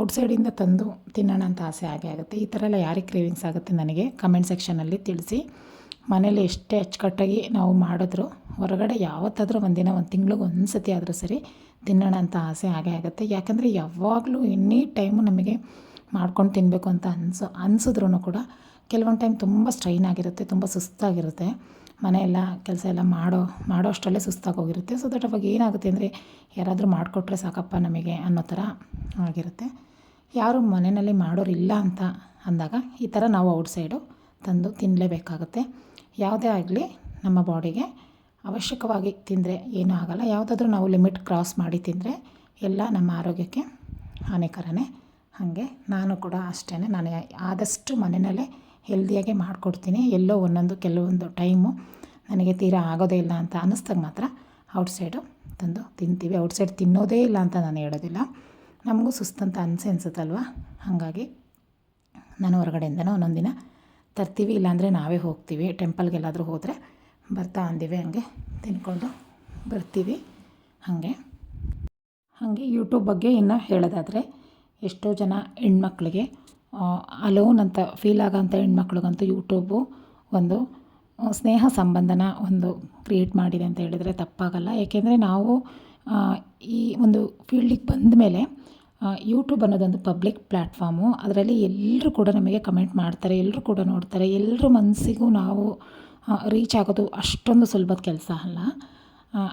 ಔಟ್ಸೈಡಿಂದ ತಂದು ತಿನ್ನೋಣ ಅಂತ ಆಸೆ ಆಗೇ ಆಗುತ್ತೆ. ಈ ಥರ ಎಲ್ಲ ಯಾರಿಗೆ ಕ್ರೇವಿಂಗ್ಸ್ ಆಗುತ್ತೆ ನನಗೆ ಕಮೆಂಟ್ ಸೆಕ್ಷನಲ್ಲಿ ತಿಳಿಸಿ. ಮನೇಲಿ ಎಷ್ಟೇ ಅಚ್ಚುಕಟ್ಟಾಗಿ ನಾವು ಮಾಡಿದ್ರು, ಹೊರಗಡೆ ಯಾವತ್ತಾದರೂ ಒಂದಿನ, ಒಂದು ತಿಂಗ್ಳಿಗೆ ಒಂದು ಸತಿ ಆದರೂ ಸರಿ ತಿನ್ನೋಣ ಅಂತ ಆಸೆ ಆಗೇ ಆಗುತ್ತೆ. ಯಾಕಂದರೆ ಯಾವಾಗಲೂ ಎನಿ ಟೈಮು ನಮಗೆ ಮಾಡ್ಕೊಂಡು ತಿನ್ನಬೇಕು ಅಂತ ಅನ್ಸೋ ಅನ್ಸಿದ್ರೂ ಕೂಡ ಕೆಲವೊಂದು ಟೈಮ್ ತುಂಬ ಸ್ಟ್ರೈನ್ ಆಗಿರುತ್ತೆ, ತುಂಬ ಸುಸ್ತಾಗಿರುತ್ತೆ. ಮನೆಯೆಲ್ಲ ಕೆಲಸ ಎಲ್ಲ ಮಾಡೋ ಮಾಡೋ ಅಷ್ಟರಲ್ಲೇ ಸುಸ್ತಾಗೋಗಿರುತ್ತೆ ಸೊ ದಟ್ ಅವಾಗ ಏನಾಗುತ್ತೆ ಅಂದರೆ ಯಾರಾದರೂ ಮಾಡಿಕೊಟ್ರೆ ಸಾಕಪ್ಪ ನಮಗೆ ಅನ್ನೋ ಥರ ಆಗಿರುತ್ತೆ. ಯಾರು ಮನೆಯಲ್ಲಿ ಮಾಡೋರಿಲ್ಲ ಅಂತ ಅಂದಾಗ ಈ ಥರ ನಾವು ಔಟ್ಸೈಡು ತಂದು ತಿನ್ನಲೇಬೇಕಾಗುತ್ತೆ ಯಾವುದೇ ಆಗಲಿ ನಮ್ಮ ಬಾಡಿಗೆ ಅವಶ್ಯಕವಾಗಿ ತಿಂದರೆ ಏನೂ ಆಗಲ್ಲ. ಯಾವುದಾದ್ರೂ ನಾವು ಲಿಮಿಟ್ ಕ್ರಾಸ್ ಮಾಡಿ ತಿಂದರೆ ಎಲ್ಲ ನಮ್ಮ ಆರೋಗ್ಯಕ್ಕೆ ಹಾನಿಕರನೇ. ಹಾಗೆ ನಾನು ಕೂಡ ಅಷ್ಟೇ ನಾನು ಆದಷ್ಟು ಮನೆಯಲ್ಲೇ ಹೆಲ್ದಿಯಾಗಿ ಮಾಡಿಕೊಡ್ತೀನಿ. ಎಲ್ಲೋ ಒಂದೊಂದು ಕೆಲವೊಂದು ಟೈಮು ನನಗೆ ತೀರಾ ಆಗೋದೇ ಇಲ್ಲ ಅಂತ ಅನ್ನಿಸ್ದಾಗ ಮಾತ್ರ ಔಟ್ಸೈಡು ತಂದು ತಿಂತೀವಿ. ಔಟ್ಸೈಡ್ ತಿನ್ನೋದೇ ಇಲ್ಲ ಅಂತ ನಾನು ಹೇಳೋದಿಲ್ಲ. ನಮಗೂ ಸುಸ್ತಂತ ಅನಿಸೆ ಅನಿಸುತ್ತಲ್ವ? ಹಾಗಾಗಿ ನಾನು ಹೊರಗಡೆಯಿಂದನೂ ಒಂದೊಂದು ದಿನ ತರ್ತೀವಿ, ಇಲ್ಲಾಂದರೆ ನಾವೇ ಹೋಗ್ತೀವಿ. ಟೆಂಪಲ್ಗೆಲ್ಲಾದರೂ ಹೋದರೆ ಬರ್ತಾ ಅಂದಿವೆ, ಹಂಗೆ ತಿನ್ಕೊಂಡು ಬರ್ತೀವಿ, ಹಾಗೆ. ಹಾಗೆ ಯೂಟ್ಯೂಬ್ ಬಗ್ಗೆ ಇನ್ನು ಹೇಳೋದಾದರೆ, ಎಷ್ಟೋ ಜನ ಹೆಣ್ಮಕ್ಳಿಗೆ ಅಲೋನ್ ಅಂತ ಫೀಲ್ ಆಗೋಂಥ ಹೆಣ್ಮಕ್ಳಿಗಂತೂ ಯೂಟ್ಯೂಬು ಒಂದು ಸ್ನೇಹ ಸಂಬಂಧನ ಒಂದು ಕ್ರಿಯೇಟ್ ಮಾಡಿದೆ ಅಂತ ಹೇಳಿದರೆ ತಪ್ಪಾಗಲ್ಲ. ಏಕೆಂದರೆ ನಾವು ಈ ಒಂದು ಫೀಲ್ಡಿಗೆ ಬಂದ ಮೇಲೆ ಯೂಟ್ಯೂಬ್ ಅನ್ನೋದೊಂದು ಪಬ್ಲಿಕ್ ಪ್ಲ್ಯಾಟ್ಫಾರ್ಮು ಅದರಲ್ಲಿ ಎಲ್ಲರೂ ಕೂಡ ನಮಗೆ ಕಮೆಂಟ್ ಮಾಡ್ತಾರೆ ಎಲ್ಲರೂ ಕೂಡ ನೋಡ್ತಾರೆ ಎಲ್ಲರ ಮನಸ್ಸಿಗೂ ನಾವು ರೀಚ್ ಆಗೋದು ಅಷ್ಟೊಂದು ಸುಲಭದ ಕೆಲಸ ಅಲ್ಲ.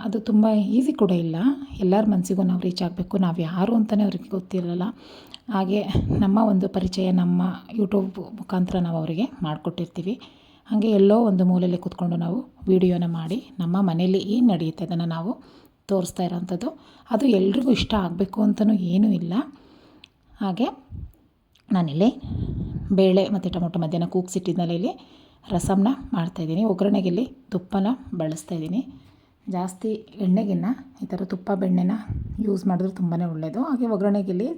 ಅದು ತುಂಬ ಈಸಿ ಕೂಡ ಇಲ್ಲ. ಎಲ್ಲರ ಮನಸ್ಸಿಗೂ ನಾವು ರೀಚ್ ಆಗಬೇಕು. ನಾವು ಯಾರು ಅಂತಲೇ ಅವ್ರಿಗೆ ಗೊತ್ತಿರಲ್ಲ. ಹಾಗೆ ನಮ್ಮ ಒಂದು ಪರಿಚಯ ನಮ್ಮ ಯೂಟ್ಯೂಬ್ ಮುಖಾಂತರ ನಾವು ಅವರಿಗೆ ಮಾಡಿಕೊಟ್ಟಿರ್ತೀವಿ. ಹಾಗೆ ಎಲ್ಲೋ ಒಂದು ಮೂಲೆಯಲ್ಲಿ ಕೂತ್ಕೊಂಡು ನಾವು ವಿಡಿಯೋನ ಮಾಡಿ ನಮ್ಮ ಮನೆಯಲ್ಲಿ ಏನು ನಡೆಯುತ್ತೆ ಅದನ್ನು ನಾವು ತೋರಿಸ್ತಾ ಇರೋವಂಥದ್ದು ಅದು ಎಲ್ರಿಗೂ ಇಷ್ಟ ಆಗಬೇಕು ಅಂತಲೂ ಏನೂ ಇಲ್ಲ. ಹಾಗೆ ನಾನಿಲ್ಲಿ ಬೇಳೆ ಮತ್ತು ಟೊಮೊಟೊ ಮಧ್ಯಾಹ್ನ ಕೂಗ್ಸಿಟ್ಟಿದ್ನಲ್ಲ ಇಲ್ಲಿ, ರಸಮ್ನ ಮಾಡ್ತಾಯಿದ್ದೀನಿ ಒಗ್ಗರಣೆಗೆ ಇಲ್ಲಿ ತುಪ್ಪನ ಬಳಸ್ತಾಯಿದ್ದೀನಿ ಜಾಸ್ತಿ ಎಣ್ಣೆಗಿನ್ನ ಈ ಥರ ತುಪ್ಪ, ಬೆಣ್ಣೆನ ಯೂಸ್ ಮಾಡಿದ್ರೆ ತುಂಬಾ ಒಳ್ಳೆಯದು ಹಾಗೆ ಒಗ್ಗರಣೆಗೆ ಇಲ್ಲಿ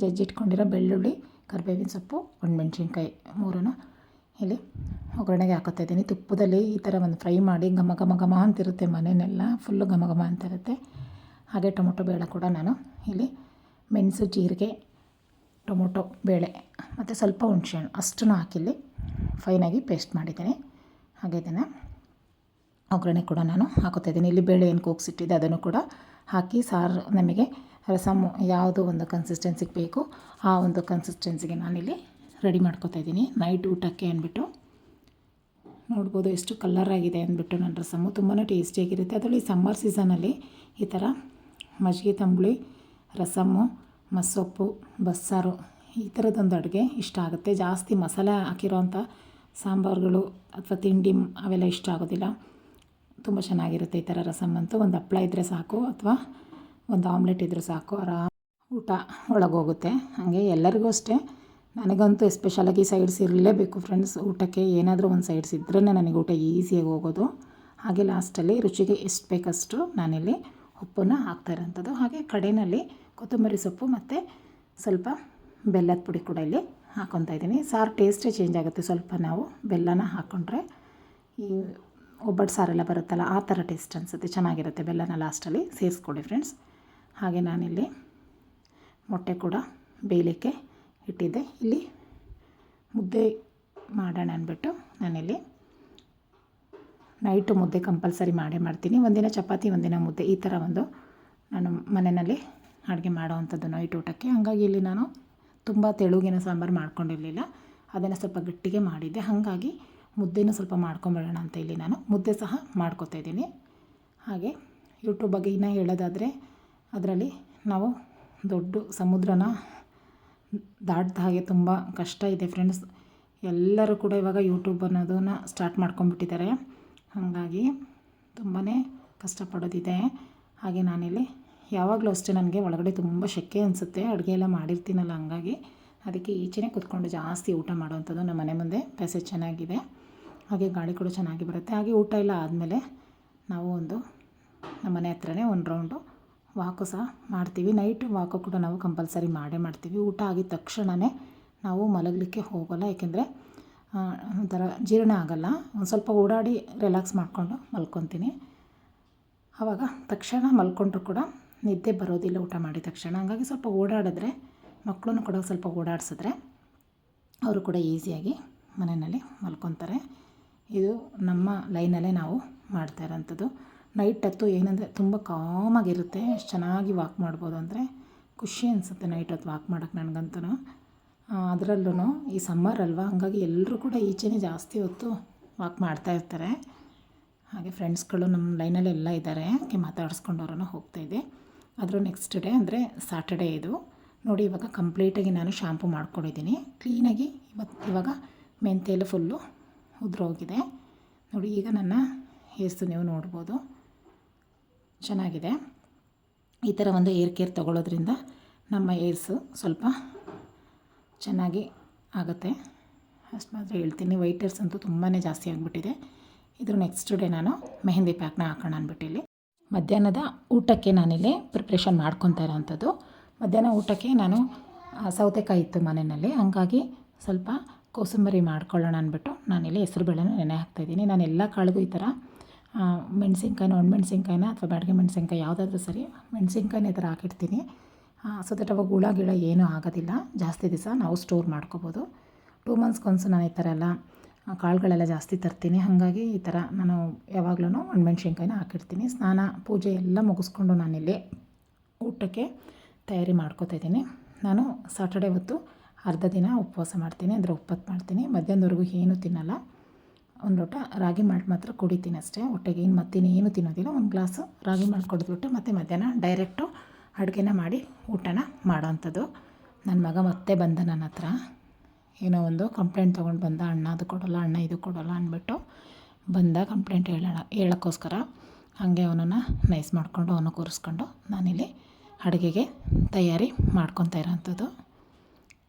ಜಜ್ಜಿಟ್ಕೊಂಡಿರೋ ಬೆಳ್ಳುಳ್ಳಿ, ಕರಿಬೇವಿನ ಸೊಪ್ಪು, ಒಣಮೆಣ್ಸಿನ್ಕಾಯಿ ಮೂರನ್ನು ಇಲ್ಲಿ ಒಗ್ಗರಣೆಗೆ ಹಾಕೋತಾ ಇದ್ದೀನಿ ತುಪ್ಪದಲ್ಲಿ ಈ ಥರ ಒಂದು ಫ್ರೈ ಮಾಡಿ ಘಮ ಘಮ ಘಮ ಅಂತಿರುತ್ತೆ ಮನೆಯೆಲ್ಲ ಫುಲ್ಲು ಘಮ ಘಮ ಅಂತಿರುತ್ತೆ. ಹಾಗೆ ಟೊಮೊಟೊ ಬೇಳೆ ಕೂಡ ನಾನು ಇಲ್ಲಿ ಮೆಣಸು, ಜೀರಿಗೆ, ಟೊಮೊಟೊ, ಬೇಳೆ ಮತ್ತು ಸ್ವಲ್ಪ ಹುಣಸೆಹಣ್ಣು ಅಷ್ಟನ್ನು ಹಾಕಿಲ್ಲಿ ಫೈನಾಗಿ ಪೇಸ್ಟ್ ಮಾಡಿದ್ದೀನಿ. ಹಾಗೆ ಇದನ್ನು ಒಗ್ಗರಣೆ ಕೂಡ ನಾನು ಹಾಕೋತಾ ಇದ್ದೀನಿ ಇಲ್ಲಿ ಬೇಳೆ ಏನು ಕೂಗ್ಸಿಟ್ಟಿದ್ದೆ ಅದನ್ನು ಕೂಡ ಹಾಕಿ ಸಾರು ನಮಗೆ ರಸಮ್ ಯಾವುದು ಒಂದು ಕನ್ಸಿಸ್ಟೆನ್ಸಿಗೆ ಬೇಕು ಆ ಒಂದು ಕನ್ಸಿಸ್ಟೆನ್ಸಿಗೆ ನಾನಿಲ್ಲಿ ರೆಡಿ ಮಾಡ್ಕೋತಾ ಇದ್ದೀನಿ. ನೈಟ್ ಊಟಕ್ಕೆ ಅಂದ್ಬಿಟ್ಟು. ನೋಡ್ಬೋದು ಎಷ್ಟು ಕಲ್ಲರಾಗಿದೆ ಅಂದ್ಬಿಟ್ಟು ನನ್ನ ರಸಮ್ಮು ತುಂಬಾ ಟೇಸ್ಟಿಯಾಗಿರುತ್ತೆ ಅದರಲ್ಲಿ ಸಮ್ಮರ್ ಸೀಸನಲ್ಲಿ ಈ ಥರ ಮಜ್ಜಿಗೆ ತಂಬುಳಿ ರಸಮ್ಮು ಮಸ್ಸೊಪ್ಪು, ಬಸ್ಸಾರು ಈ ಥರದೊಂದು ಅಡುಗೆ ಇಷ್ಟ ಆಗುತ್ತೆ. ಜಾಸ್ತಿ ಮಸಾಲೆ ಹಾಕಿರೋಂಥ ಸಾಂಬಾರುಗಳು ಅಥವಾ ತಿಂಡಿ ಅವೆಲ್ಲ ಇಷ್ಟ ಆಗೋದಿಲ್ಲ. ತುಂಬ ಚೆನ್ನಾಗಿರುತ್ತೆ ಈ ಥರ ರಸಮ್ ಅಂತೂ ಒಂದು ಹಪ್ಪಳ ಇದ್ದರೆ ಸಾಕು ಅಥವಾ ಒಂದು ಆಮ್ಲೆಟ್ ಇದ್ದರೆ ಸಾಕು. ಆರಾಮ ಊಟ ಒಳಗೋಗುತ್ತೆ. ಹಾಗೆ ಎಲ್ಲರಿಗೂ ಅಷ್ಟೇ. ನನಗಂತೂ ಎಸ್ಪೆಷಲಾಗಿ ಸೈಡ್ಸ್ ಇರಲೇಬೇಕು ಫ್ರೆಂಡ್ಸ್. ಊಟಕ್ಕೆ ಏನಾದರೂ ಒಂದು ಸೈಡ್ಸ್ ಇದ್ರೇ ನನಗೆ ಊಟ ಈಸಿಯಾಗಿ ಹೋಗೋದು. ಹಾಗೆ ಲಾಸ್ಟಲ್ಲಿ ರುಚಿಗೆ ಎಷ್ಟು ಬೇಕಷ್ಟು ನಾನಿಲ್ಲಿ ಉಪ್ಪನ್ನು ಹಾಕ್ತಾ ಇರೋಂಥದ್ದು. ಹಾಗೆ ಕಡೆಯಲ್ಲಿ ಕೊತ್ತಂಬರಿ ಸೊಪ್ಪು ಮತ್ತು ಸ್ವಲ್ಪ ಬೆಲ್ಲದ ಪುಡಿ ಕೂಡ ಇಲ್ಲಿ ಹಾಕ್ಕೊತಾ ಇದ್ದೀನಿ. ಸಾರು ಟೇಸ್ಟೇ ಚೇಂಜ್ ಆಗುತ್ತೆ ಸ್ವಲ್ಪ ನಾವು ಬೆಲ್ಲನ ಹಾಕ್ಕೊಂಡ್ರೆ ಈ ಒಬ್ಬಟ್ಟು ಸಾರೆಲ್ಲ ಬರುತ್ತಲ್ಲ, ಆ ಥರ ಟೇಸ್ಟ್ ಅನಿಸುತ್ತೆ. ಚೆನ್ನಾಗಿರುತ್ತೆ ಬೆಲ್ಲನ ಲಾಸ್ಟಲ್ಲಿ ಸೇರಿಸ್ಕೊಡಿ ಫ್ರೆಂಡ್ಸ್. ಹಾಗೆ ನಾನಿಲ್ಲಿ ಮೊಟ್ಟೆ ಕೂಡ ಬೇಯಲಿಕ್ಕೆ ಇಟ್ಟಿದ್ದೆ. ಇಲ್ಲಿ ಮುದ್ದೆ ಮಾಡೋಣ ಅಂದ್ಬಿಟ್ಟು ನಾನಿಲ್ಲಿ ನೈಟು ಮುದ್ದೆ ಕಂಪಲ್ಸರಿ ಮಾಡೇ ಮಾಡ್ತೀನಿ. ಒಂದಿನ ಚಪಾತಿ, ಒಂದಿನ ಮುದ್ದೆ. ಈ ಥರ ಒಂದು ನಾನು ಮನೆಯಲ್ಲಿ ಅಡುಗೆ ಮಾಡೋವಂಥದ್ದು ನೈಟ್ ಊಟಕ್ಕೆ. ಹಾಗಾಗಿ ಇಲ್ಲಿ ನಾನು ತುಂಬ ತೆಳುಗಿನ ಸಾಂಬಾರು ಮಾಡ್ಕೊಂಡಿರಲಿಲ್ಲ. ಅದನ್ನು ಸ್ವಲ್ಪ ಗಟ್ಟಿಗೆ ಮಾಡಿದ್ದೆ. ಹಾಗಾಗಿ ಮುದ್ದೆನೂ ಸ್ವಲ್ಪ ಮಾಡ್ಕೊಂಬಿಡೋಣ ಅಂತ ಇಲ್ಲಿ ನಾನು ಮುದ್ದೆ ಸಹ ಮಾಡ್ಕೊತಾ ಇದ್ದೀನಿ. ಹಾಗೆ ಯೂಟ್ಯೂಬ್ ಬಗ್ಗೆ ಇನ್ನೂ ಹೇಳೋದಾದರೆ ಅದರಲ್ಲಿ ನಾವು ದೊಡ್ಡ ಸಮುದ್ರನ ದಾಟ್ದ ಹಾಗೆ ತುಂಬ ಕಷ್ಟ ಇದೆ ಫ್ರೆಂಡ್ಸ್ ಎಲ್ಲರೂ ಕೂಡ ಇವಾಗ ಯೂಟ್ಯೂಬ್ ಅನ್ನೋದನ್ನು ಸ್ಟಾರ್ಟ್ ಮಾಡ್ಕೊಂಡ್ಬಿಟ್ಟಿದ್ದಾರೆ. ಹಾಗಾಗಿ ತುಂಬಾ ಕಷ್ಟಪಡೋದಿದೆ. ಹಾಗೆ ನಾನಿಲ್ಲಿ ಯಾವಾಗಲೂ ಅಷ್ಟೇ ನನಗೆ ಒಳಗಡೆ ತುಂಬ ಶೆಕೆ ಅನಿಸುತ್ತೆ. ಅಡುಗೆ ಎಲ್ಲ ಮಾಡಿರ್ತೀನಲ್ಲ, ಹಂಗಾಗಿ ಅದಕ್ಕೆ ಈಚೆನೇ ಕೂತ್ಕೊಂಡು ಜಾಸ್ತಿ ಊಟ ಮಾಡುವಂಥದ್ದು ನಮ್ಮ ಮನೆ ಮುಂದೆ ಪ್ಯಾಸೇಜ್ ಚೆನ್ನಾಗಿದೆ. ಹಾಗೆ ಗಾಳಿ ಕೂಡ ಚೆನ್ನಾಗಿ ಬರುತ್ತೆ. ಹಾಗೆ ಊಟ ಎಲ್ಲ ಆದಮೇಲೆ ನಾವು ಒಂದು ನಮ್ಮ ಮನೆ ಹತ್ರನೇ ಒಂದು ರೌಂಡು ವಾಕು ಸಹ ಮಾಡ್ತೀವಿ. ನೈಟ್ ವಾಕು ಕೂಡ ನಾವು ಕಂಪಲ್ಸರಿ ಮಾಡೇ ಮಾಡ್ತೀವಿ. ಊಟ ಆಗಿದ ತಕ್ಷಣವೇ ನಾವು ಮಲಗಲಿಕ್ಕೆ ಹೋಗೋಲ್ಲ. ಏಕೆಂದರೆ ಒಂಥರ ಜೀರ್ಣ ಆಗಲ್ಲ. ಒಂದು ಸ್ವಲ್ಪ ಓಡಾಡಿ ರಿಲ್ಯಾಕ್ಸ್ ಮಾಡಿಕೊಂಡು ಮಲ್ಕೊತೀನಿ. ಆವಾಗ ತಕ್ಷಣ ಮಲ್ಕೊಂಡ್ರು ಕೂಡ ನಿದ್ದೆ ಬರೋದಿಲ್ಲ ಊಟ ಮಾಡಿದ ತಕ್ಷಣ. ಹಾಗಾಗಿ ಸ್ವಲ್ಪ ಓಡಾಡಿದ್ರೆ ಮಕ್ಕಳನ್ನು ಕೂಡ ಸ್ವಲ್ಪ ಓಡಾಡಿಸಿದ್ರೆ ಅವರು ಕೂಡ ಈಸಿಯಾಗಿ ಮನೆಯಲ್ಲಿ ಮಲ್ಕೊತಾರೆ. ಇದು ನಮ್ಮ ಲೈನಲ್ಲೇ ನಾವು ಮಾಡ್ತಾ ಇರೋಂಥದ್ದು. ನೈಟ್ ಹೊತ್ತು ಏನಂದರೆ ತುಂಬ ಕಾಮಾಗಿರುತ್ತೆ ಎಷ್ಟು ಚೆನ್ನಾಗಿ ವಾಕ್ ಮಾಡ್ಬೋದು ಅಂದರೆ ಖುಷಿ ಅನಿಸುತ್ತೆ ನೈಟ್ ಹೊತ್ತು ವಾಕ್ ಮಾಡೋಕ್ಕೆ ನನಗಂತೂ ಅದರಲ್ಲೂ ಈ ಸಮ್ಮರ್ ಅಲ್ವಾ? ಹಂಗಾಗಿ ಎಲ್ಲರೂ ಕೂಡ ಈಚೆನೇ ಜಾಸ್ತಿ ಹೊತ್ತು ವಾಕ್ ಮಾಡ್ತಾ ಇರ್ತಾರೆ. ಹಾಗೆ ಫ್ರೆಂಡ್ಸ್ಗಳು ನಮ್ಮ ಲೈನಲ್ಲಿ ಎಲ್ಲ ಇದ್ದಾರೆ ಹಾಗೆ ಮಾತಾಡಿಸ್ಕೊಂಡು ಹೋಗ್ತಾ ಹೋಗ್ತಾಯಿದ್ದೆ ಆದರೂ ನೆಕ್ಸ್ಟ್ ಡೇ ಅಂದರೆ ಸ್ಯಾಟರ್ಡೇ ಇದು. ನೋಡಿ ಇವಾಗ ಕಂಪ್ಲೀಟಾಗಿ ನಾನು ಶ್ಯಾಂಪು ಮಾಡ್ಕೊಂಡಿದ್ದೀನಿ. ಕ್ಲೀನಾಗಿ ಇವತ್ತು ಇವಾಗ ಮೆಂತೆಯಲ್ಲಿ ಫುಲ್ಲು ಉದುರೋಗಿದೆ. ನೋಡಿ ಈಗ ನನ್ನ ಹೇಸು ನೀವು ನೋಡ್ಬೋದು. ಚೆನ್ನಾಗಿದೆ. ಈ ಥರ ಒಂದು ಏರ್ ಕೇರ್ ತಗೊಳ್ಳೋದ್ರಿಂದ ನಮ್ಮ ಏರ್ಸು ಸ್ವಲ್ಪ ಚೆನ್ನಾಗಿ ಆಗುತ್ತೆ. ಅಷ್ಟು ಮಾತ್ರ ಹೇಳ್ತೀನಿ. ವೈಟ್ ಏರ್ಸ್ ಅಂತೂ ತುಂಬಾ ಜಾಸ್ತಿ ಆಗಿಬಿಟ್ಟಿದೆ. ಇದ್ರ ನೆಕ್ಸ್ಟ್ ಡೇ ನಾನು ಮೆಹಂದಿ ಪ್ಯಾಕ್ನ ಹಾಕೋಣ ಅಂದ್ಬಿಟ್ಟು ಇಲ್ಲಿ. ಮಧ್ಯಾಹ್ನದ ಊಟಕ್ಕೆ ನಾನಿಲ್ಲಿ ಪ್ರಿಪ್ರೇಷನ್ ಮಾಡ್ಕೊತಾ ಇರೋವಂಥದ್ದು ಮಧ್ಯಾಹ್ನ ಊಟಕ್ಕೆ ನಾನು ಸೌತೆಕಾಯಿ ಇತ್ತು ಮನೆಯಲ್ಲಿ. ಹಂಗಾಗಿ ಸ್ವಲ್ಪ ಕೋಸಂಬರಿ ಮಾಡ್ಕೊಳ್ಳೋಣ ಅಂದ್ಬಿಟ್ಟು ನಾನಿಲ್ಲಿ ಹೆಸರುಬೇಳೆನ ನೆನೆ ಹಾಕ್ತಾಯಿದ್ದೀನಿ ನಾನು ಎಲ್ಲ ಕಾಳಿಗೂ ಈ ಥರ ಮೆಣಸಿನ್ಕಾಯಿನ ಒಣಮೆಣ್ಸಿನ್ಕಾಯಿನ ಅಥವಾ ಬ್ಯಾಡಗೆ ಮೆಣಸಿನ್ಕಾಯಿ ಯಾವುದಾದ್ರೂ ಸರಿ ಮೆಣಸಿನ್ಕಾಯಿನ ಈ ಥರ ಹಾಕಿಡ್ತೀನಿ. ಸೊ ದಟ್ ಅವಾಗ ಹುಳ ಗಿಳ ಏನೂ ಆಗೋದಿಲ್ಲ. ಜಾಸ್ತಿ ದಿವಸ ನಾವು ಸ್ಟೋರ್ ಮಾಡ್ಕೋಬೋದು. ಟೂ ಮಂತ್ಸ್ಗೊಂದು ನಾನು ಈ ಥರ ಎಲ್ಲ ಕಾಳುಗಳೆಲ್ಲ ಜಾಸ್ತಿ ತರ್ತೀನಿ. ಹಾಗಾಗಿ ಈ ಥರ ನಾನು ಯಾವಾಗಲೂ ಒಣಮೆಣ್ಸಿನ್ಕಾಯಿನ ಹಾಕಿಡ್ತೀನಿ. ಸ್ನಾನ, ಪೂಜೆ ಎಲ್ಲ ಮುಗಿಸ್ಕೊಂಡು ನಾನಿಲ್ಲಿ ಊಟಕ್ಕೆ ತಯಾರಿ ಮಾಡ್ಕೋತಾ ಇದ್ದೀನಿ. ನಾನು ಸಾಟರ್ಡೆ ಹೊತ್ತು ಅರ್ಧ ದಿನ ಉಪವಾಸ ಮಾಡ್ತೀನಿ. ಅಂದರೆ ಉಪ್ಪತ್ತು ಮಾಡ್ತೀನಿ. ಮಧ್ಯಾಹ್ನದವರೆಗೂ ಏನೂ ತಿನ್ನಲ್ಲ. ಒಂದು ಲೋಟ ರಾಗಿ ಮಾಲ್ಟ್ ಮಾತ್ರ ಕುಡಿತೀನಿ ಅಷ್ಟೇ. ಹೊಟ್ಟೆಗೆ ಏನು ಮತ್ತೆ ಏನು ತಿನ್ನೋದಿಲ್ಲ, ಒಂದು ಗ್ಲಾಸು ರಾಗಿ ಮಾಲ್ಟ್ ಕುಡಿದ್ಬಿಟ್ಟು ಮತ್ತೆ ಮಧ್ಯಾಹ್ನ ಡೈರೆಕ್ಟು ಅಡುಗೆನ ಮಾಡಿ ಊಟನ ಮಾಡೋವಂಥದ್ದು ನನ್ನ ಮಗ ಮತ್ತೆ ಬಂದ ನನ್ನ ಹತ್ರ. ಏನೋ ಒಂದು ಕಂಪ್ಲೇಂಟ್ ತೊಗೊಂಡು ಬಂದ, ಅಣ್ಣ ಅದು ಕೊಡೋಲ್ಲ, ಅಣ್ಣ ಇದು ಕೊಡೋಲ್ಲ ಅಂದ್ಬಿಟ್ಟು ಬಂದ ಕಂಪ್ಲೇಂಟ್ ಹೇಳೋಣ ಹೇಳೋಕ್ಕೋಸ್ಕರ. ಹಾಗೆ ಅವನನ್ನು ನೈಸ್ ಮಾಡಿಕೊಂಡು, ಅವನು ಕೂರಿಸ್ಕೊಂಡು ನಾನಿಲ್ಲಿ ಅಡುಗೆಗೆ ತಯಾರಿ ಮಾಡ್ಕೊತಾ ಇರೋವಂಥದ್ದು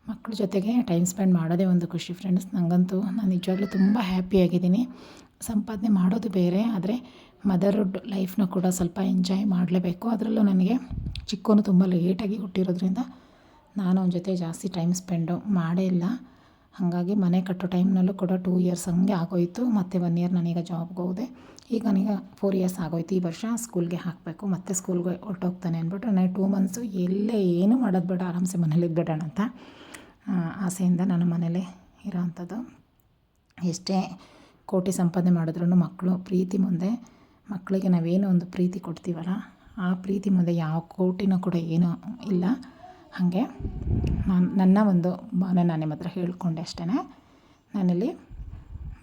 ಮಕ್ಕಳ ಜೊತೆಗೆ ಟೈಮ್ ಸ್ಪೆಂಡ್ ಮಾಡೋದೇ ಒಂದು ಖುಷಿ ಫ್ರೆಂಡ್ಸ್ ನನಗಂತೂ ನಾನು ನಿಜವಾಗ್ಲೂ ತುಂಬ ಹ್ಯಾಪಿಯಾಗಿದ್ದೀನಿ ಸಂಪಾದನೆ ಮಾಡೋದು ಬೇರೆ, ಆದರೆ ಮದರ್ಹುಡ್ ಲೈಫ್ನ ಕೂಡ ಸ್ವಲ್ಪ ಎಂಜಾಯ್ ಮಾಡಲೇಬೇಕು. ಅದರಲ್ಲೂ ನನಗೆ ಚಿಕ್ಕವನು ತುಂಬ ಲೇಟಾಗಿ ಹುಟ್ಟಿರೋದ್ರಿಂದ ನಾನು ಅವನ ಜೊತೆ ಜಾಸ್ತಿ ಟೈಮ್ ಸ್ಪೆಂಡು ಮಾಡೇ ಇಲ್ಲ. ಹಾಗಾಗಿ ಮನೆ ಕಟ್ಟೋ ಟೈಮ್ನಲ್ಲೂ ಕೂಡ ಟೂ ಇಯರ್ಸ್ ಹಂಗೆ ಆಗೋಯಿತು. ಮತ್ತು ಒನ್ ಇಯರ್ ನಾನೀಗ ಜಾಬ್ಗೆ ಹೋದೆ. ಈಗ ನನಗೆ ಫೋರ್ ಇಯರ್ಸ್ ಆಗೋಯ್ತು ಈ ವರ್ಷ. ಸ್ಕೂಲ್ಗೆ ಹಾಕಬೇಕು. ಮತ್ತೆ ಸ್ಕೂಲ್ಗೆ ಹೊರಟೋಗ್ತಾನೆ ಅಂದ್ಬಿಟ್ಟು ನನಗೆ ಟೂ ಮಂತ್ಸು ಎಲ್ಲೇ ಏನು ಮಾಡೋದು ಬೇಡ. ಆರಾಮ್ಸೆ ಮನೇಲಿ ಇದ್ಬಿಡೋಣ ಅಂತ. ಆಸೆಯಿಂದ ನಾನು ಮನೇಲೇ ಇರೋವಂಥದ್ದು ಎಷ್ಟೇ ಕೋಟಿ ಸಂಪಾದನೆ ಮಾಡಿದ್ರೂ ಮಕ್ಕಳು ಪ್ರೀತಿ ಮುಂದೆ, ಮಕ್ಕಳಿಗೆ ನಾವೇನು ಒಂದು ಪ್ರೀತಿ ಕೊಡ್ತೀವಲ್ಲ, ಆ ಪ್ರೀತಿ ಮುಂದೆ ಯಾವ ಕೋಟಿನೂ ಕೂಡ ಏನೂ ಇಲ್ಲ. ಹಾಗೆ ನಾನು, ನನ್ನ ಒಂದು ಭಾವನೆ ನಾನು ನಿಮ್ಮ ಹತ್ರ ಹೇಳ್ಕೊಂಡೆ ಅಷ್ಟೇ ನಾನಿಲ್ಲಿ